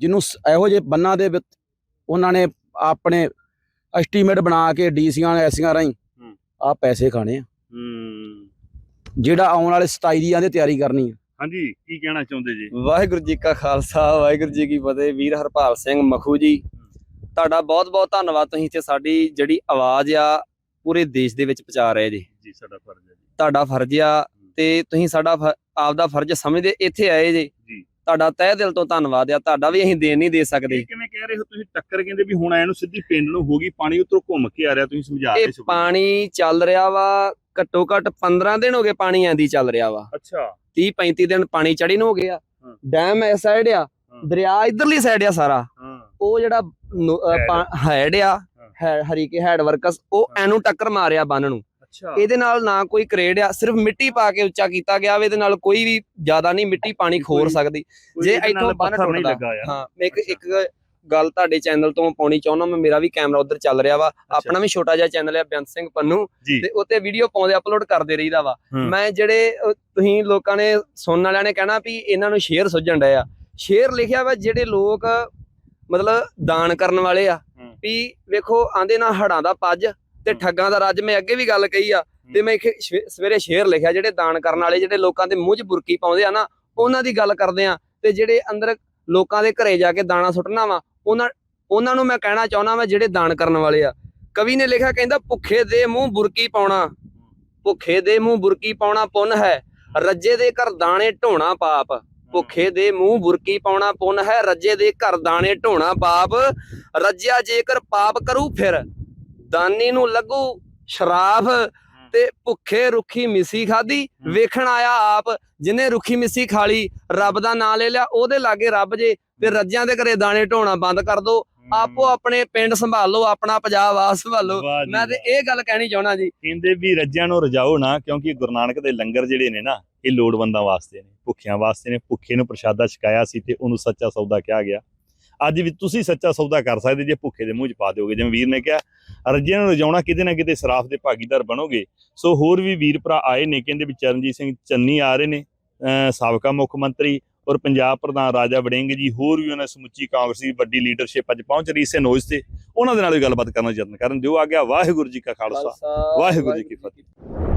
ਜਿਹਨੂੰ ਇਹੋ ਜਿਹੇ ਬੰਨਾਂ ਦੇ ਵਿੱਚ ਉਹਨਾਂ ਨੇ ਆਪਣੇ ਐਸਟੀਮੇਟ ਬਣਾ ਕੇ ਡੀਸੀਆਂ ਐਸੀਆਂ ਰਾਹੀਂ
ਹੂੰ।
ਆ ਪੈਸੇ ਖਾਣੇ ਆ। ਜਿਹੜਾ ਆਉਣ ਵਾਲੇ 27 ਦੀਆਂ ਦੇ ਤਿਆਰੀ ਕਰਨੀ ਆ।
ਹਾਂਜੀ ਕੀ ਕਹਿਣਾ ਚਾਹੁੰਦੇ ਜੀ?
ਵਾਹਿਗੁਰੂ ਜੀ ਕਾ ਖਾਲਸਾ ਵਾਹਿਗੁਰੂ ਜੀ ਕੀ ਫਤਿਹ। ਵੀਰ ਹਰਪਾਲ ਸਿੰਘ ਮਖੂ ਜੀ ਤੁਹਾਡਾ ਬਹੁਤ ਬਹੁਤ ਧੰਨਵਾਦ। ਤੁਸੀਂ ਇੱਥੇ ਸਾਡੀ ਜਿਹੜੀ ਆਵਾਜ਼ ਆ ਪੂਰੇ ਦੇਸ਼ ਦੇ ਵਿੱਚ ਪਹੁੰਚਾ ਰਹੇ ਜੀ।
ਜੀ ਸਾਡਾ ਫਰਜ਼ ਹੈ ਜੀ।
ਤੁਹਾਡਾ ਫਰਜ਼ ਆ ਤੇ ਤੁਸੀਂ ਸਾਡਾ ਫ- ਆਪਦਾ ਫਰਜ਼ ਸਮਝਦੇ ਇੱਥੇ ਆਏ ਜੀ।
ਜੀ।
ਤੁਹਾਡਾ ਤਹਿ ਦਿਲ ਤੋਂ ਧੰਨਵਾਦ ਆ ਤੁਹਾਡਾ ਵੀ ਅਸੀਂ ਦੇਣ ਨਹੀਂ ਦੇ ਸਕਦੇ।
ਕਿਵੇਂ ਕਹਿ ਰਹੇ ਹੋ ਤੁਸੀਂ? ਟੱਕਰ ਕਹਿੰਦੇ ਵੀ ਹੁਣ ਇਹਨੂੰ ਸਿੱਧੀ ਪਿੰਡ ਨੂੰ ਹੋ ਗਈ ਪਾਣੀ ਉਤਰੋਂ ਘੁੰਮ ਕੇ ਆ ਰਿਹਾ ਤੁਸੀਂ ਸਮਝਾ ਰਹੇ
ਇਹ
ਸੀ
ਪਾਣੀ ਚੱਲ ਰਿਹਾ ਵਾ ਘੱਟੋ ਘੱਟ 15 ਦਿਨ ਹੋ ਗਏ ਪਾਣੀ ਆਂਦੀ ਚੱਲ ਰਿਹਾ ਵਾ।
ਅੱਛਾ।
30 35 ਦਿਨ ਪਾਣੀ ਚੜੀ ਨੂੰ ਹੋ ਗਿਆ।
ਹਾਂ।
ਡੈਮ ਇਸ ਸਾਈਡ ਆ
ਹਾਂ।
ਦਰਿਆ ਇਧਰਲੀ ਸਾਈਡ ਆ ਸਾਰਾ।
ਹਾਂ।
ਉਹ ਜਿਹੜਾ ਨੋ-
ਹੈਡ।
ਆ ਹੈ- ਹਰੀਕੇ ਹੈਡ ਵਰਕਸ ਉਹ
ਹਾਂ।
ਐਨੂੰ ਟੱਕਰ ਮਾਰਿਆ ਬੰਨ ਨੂੰ।
ਅੱਛਾ।
ਇਹਦੇ ਨਾਲ ਨਾ ਕੋਈ ਕਰੇਡ ਆ ਸਿਰਫ ਮਿੱਟੀ ਪਾ ਕੇ ਉੱਚਾ ਕੀਤਾ ਗਿਆ ਵਾ ਇਹਦੇ ਨਾਲ ਕੋਈ ਵੀ ਜ਼ਿਆਦਾ ਨਹੀਂ ਮਿੱਟੀ ਪਾਣੀ ਖੋਰ ਸਕਦੀ। ਜੇ ਇੱਥੋਂ ਬੰਨ ਟੁੱਟਦਾ। ਹਾਂ ਇੱਕ ਇੱਕ ਗੱਲ ਤੁਹਾਡੇ ਚੈਨਲ ਤੋਂ ਪਾਉਣੀ ਚਾਹੁੰਦਾ ਮੈਂ ਮੇਰਾ ਵੀ ਕੈਮਰਾ ਉਧਰ ਚੱਲ ਰਿਹਾ ਵਾ। ਆਪਣਾ ਵੀ ਛੋਟਾ ਜਿਹਾ ਚੈਨਲ ਹੈ ਬੇਅੰਤ ਸਿੰਘ ਪੰਨੂ। ਤੇ ਉੱਤੇ ਵੀਡੀਓ ਪਾਉਂਦੇ ਅਪਲੋਡ ਕਰਦੇ ਰਹੀਦਾ ਵਾ। ਮੈਂ ਜਿਹੜੇ ਤੁਸੀਂ ਲੋਕਾਂ ਨੇ ਸੁਣਨ ਵਾਲਿਆਂ ਨੇ ਕਹਿਣਾ ਵੀ ਇਹਨਾਂ ਨੂੰ ਸ਼ੇਅਰ ਸੁਝਣ ਡਏ ਆ। ਸ਼ੇਅਰ ਲਿਖਿਆ ਵਾ ਜਿਹੜੇ ਲੋਕ ਮਤਲਬ ਦਾਨ ਕਰਨ ਵਾਲੇ ਆ। ਵੀ ਵੇਖੋ ਆਂਦੇ ਨਾ ਹੜਾਂ ਦਾ ਪੱਜ। ਤੇ। ਠੱਗਾਂ ਦਾ ਰੱਜ ਮੈਂ ਅੱਗੇ ਵੀ ਗੱਲ ਕਹੀ ਆ ਤੇ ਮੈਂ ਇੱਕ ਸਵੇਰੇ ਸ਼ੇਅਰ ਲਿਖਿਆ ਜਿਹੜੇ ਦਾਨ ਕਰਨ ਵਾਲੇ ਜਿਹੜੇ ਲੋਕਾਂ ਦੇ ਮੂੰਹ 'ਚ ਬੁਰਕੀ ਪਾਉਂਦੇ ਆ ਨਾ ਉਹਨਾਂ ਦੀ ਗੱਲ ਕਰਦੇ ਆ ਤੇ ਜਿਹੜੇ ਅੰਦਰ ਲੋਕਾਂ ਦੇ ਘਰੇ ਜਾ ਕੇ ਦਾਣਾ ਸੁੱਟਣਾ ਵਾ ਉਹਨਾਂ ਉਹਨਾਂ ਨੂੰ ਮੈਂ ਕਹਿਣਾ ਚਾਹੁੰਦਾ ਵਾ ਜਿਹੜੇ ਦਾਨ ਕਰਨ ਵਾਲੇ ਆ। ਕਵੀ ਨੇ ਲਿਖਿਆ ਕਹਿੰਦਾ ਭੁੱਖੇ ਦੇ ਮੂੰਹ ਬੁਰਕੀ ਪਾਉਣਾ ਭੁੱਖੇ ਦੇ ਮੂੰਹ ਬੁਰਕੀ ਪਾਉਣਾ ਪੁੰਨ ਹੈ ਰੱਜੇ ਦੇ ਘਰ ਦਾਣੇ ਢੋਣਾ ਪਾਪ ਭੁੱਖੇ ਦੇ ਮੂੰਹ ਬੁਰਕੀ ਪਾਉਣਾ ਪੁੰਨ ਹੈ ਰੱਜੇ ਦੇ ਘਰ ਦਾਣੇ ਢੋਣਾ ਪਾਪ ਰੱਜਿਆ ਜੇਕਰ ਪਾਪ ਕਰੂ ਫਿਰ। ਦਾਨੀ ਨੂੰ ਲੱਗੂ ਸ਼ਰਾਫ ਤੇ ਭੁੱਖੇ ਰੁੱਖੀ ਮਿੱਸੀ ਖਾਦੀ ਵੇਖਣ ਆਇਆ ਆਪ ਜਿਹਨੇ ਰੁੱਖੀ ਮਿੱਸੀ ਖਾਲੀ ਰੱਬ ਦਾ ਨਾਂ ਲੈ ਲਿਆ। ਉਹਦੇ ਲਾਗੇ ਰੱਬ ਜੇ ਤੇ ਰੱਜਿਆਂ ਦੇ ਘਰੇ ਦਾਣੇ ਢੋਣਾ ਬੰਦ ਕਰ ਦੋ। ਆਪੋ ਆਪਣੇ ਪਿੰਡ ਸੰਭਾਲੋ ਆਪਣਾ ਪੰਜਾਬ ਆ ਸੰਭਾਲੋ। ਮੈਂ ਤੇ ਇਹ ਗੱਲ ਕਹਿਣੀ ਚਾਹਣਾ ਜੀ।
ਕਹਿੰਦੇ ਵੀ ਰੱਜਿਆਂ ਨੂੰ ਰਜਾਓ ਨਾ ਕਿਉਂਕਿ ਗੁਰੂ ਨਾਨਕ ਦੇ ਲੰਗਰ ਜਿਹੜੇ ਨੇ ਨਾ ਇਹ ਲੋੜਵੰਦਾਂ ਵਾਸਤੇ ਨੇ ਭੁੱਖਿਆਂ ਵਾਸਤੇ ਨੇ। ਭੁੱਖੇ ਨੂੰ ਪ੍ਰਸ਼ਾਦਾ ਛਕਾਇਆ ਸੀ ਤੇ ਉਹਨੂੰ ਸੱਚਾ ਸੌਦਾ ਕਿਹਾ ਗਿਆ। ਅੱਜ ਵੀ ਤੁਸੀਂ ਸੱਚਾ ਸੌਦਾ ਕਰ ਸਕਦੇ ਜੇ ਭੁੱਖੇ ਦੇ ਮੂੰਹ 'ਚ ਪਾ ਦਿਓਗੇ। ਜਿਵੇਂ ਵੀਰ ਨੇ ਕਿਹਾ ਰੱਜਿਆਂ ਨੂੰ ਰਜਾਉਣਾ ਕਿਤੇ ਨਾ ਕਿਤੇ ਸਰਾਫ ਦੇ ਭਾਗੀਦਾਰ ਬਣੋਗੇ। ਸੋ ਹੋਰ ਵੀ ਵੀਰ ਭਰਾ ਆਏ ਨੇ ਕਹਿੰਦੇ ਵੀ ਚਰਨਜੀਤ ਸਿੰਘ ਚੰਨੀ ਆ ਰਹੇ ਨੇ ਸਾਬਕਾ ਮੁੱਖ ਮੰਤਰੀ ਔਰ ਪੰਜਾਬ ਪ੍ਰਧਾਨ ਰਾਜਾ ਵੜਿੰਗ ਜੀ ਹੋਰ ਵੀ ਉਹਨਾਂ ਸਮੁੱਚੀ ਕਾਂਗਰਸੀ ਵੱਡੀ ਲੀਡਰਸ਼ਿਪ ਅੱਜ ਪਹੁੰਚ ਰਹੀ ਸੀ ਨੋਇਜ਼ ਤੇ। ਉਹਨਾਂ ਦੇ ਨਾਲ ਵੀ ਗੱਲਬਾਤ ਕਰਨ ਦਾ ਯਤਨ ਕਰਨ ਦਿਓ। ਆ ਗਿਆ ਵਾਹਿਗੁਰੂ ਜੀ ਕਾ ਖਾਲਸਾ। ਵਾਹਿਗੁਰੂ ਜੀ ਕੀ ਫਤਿਹ।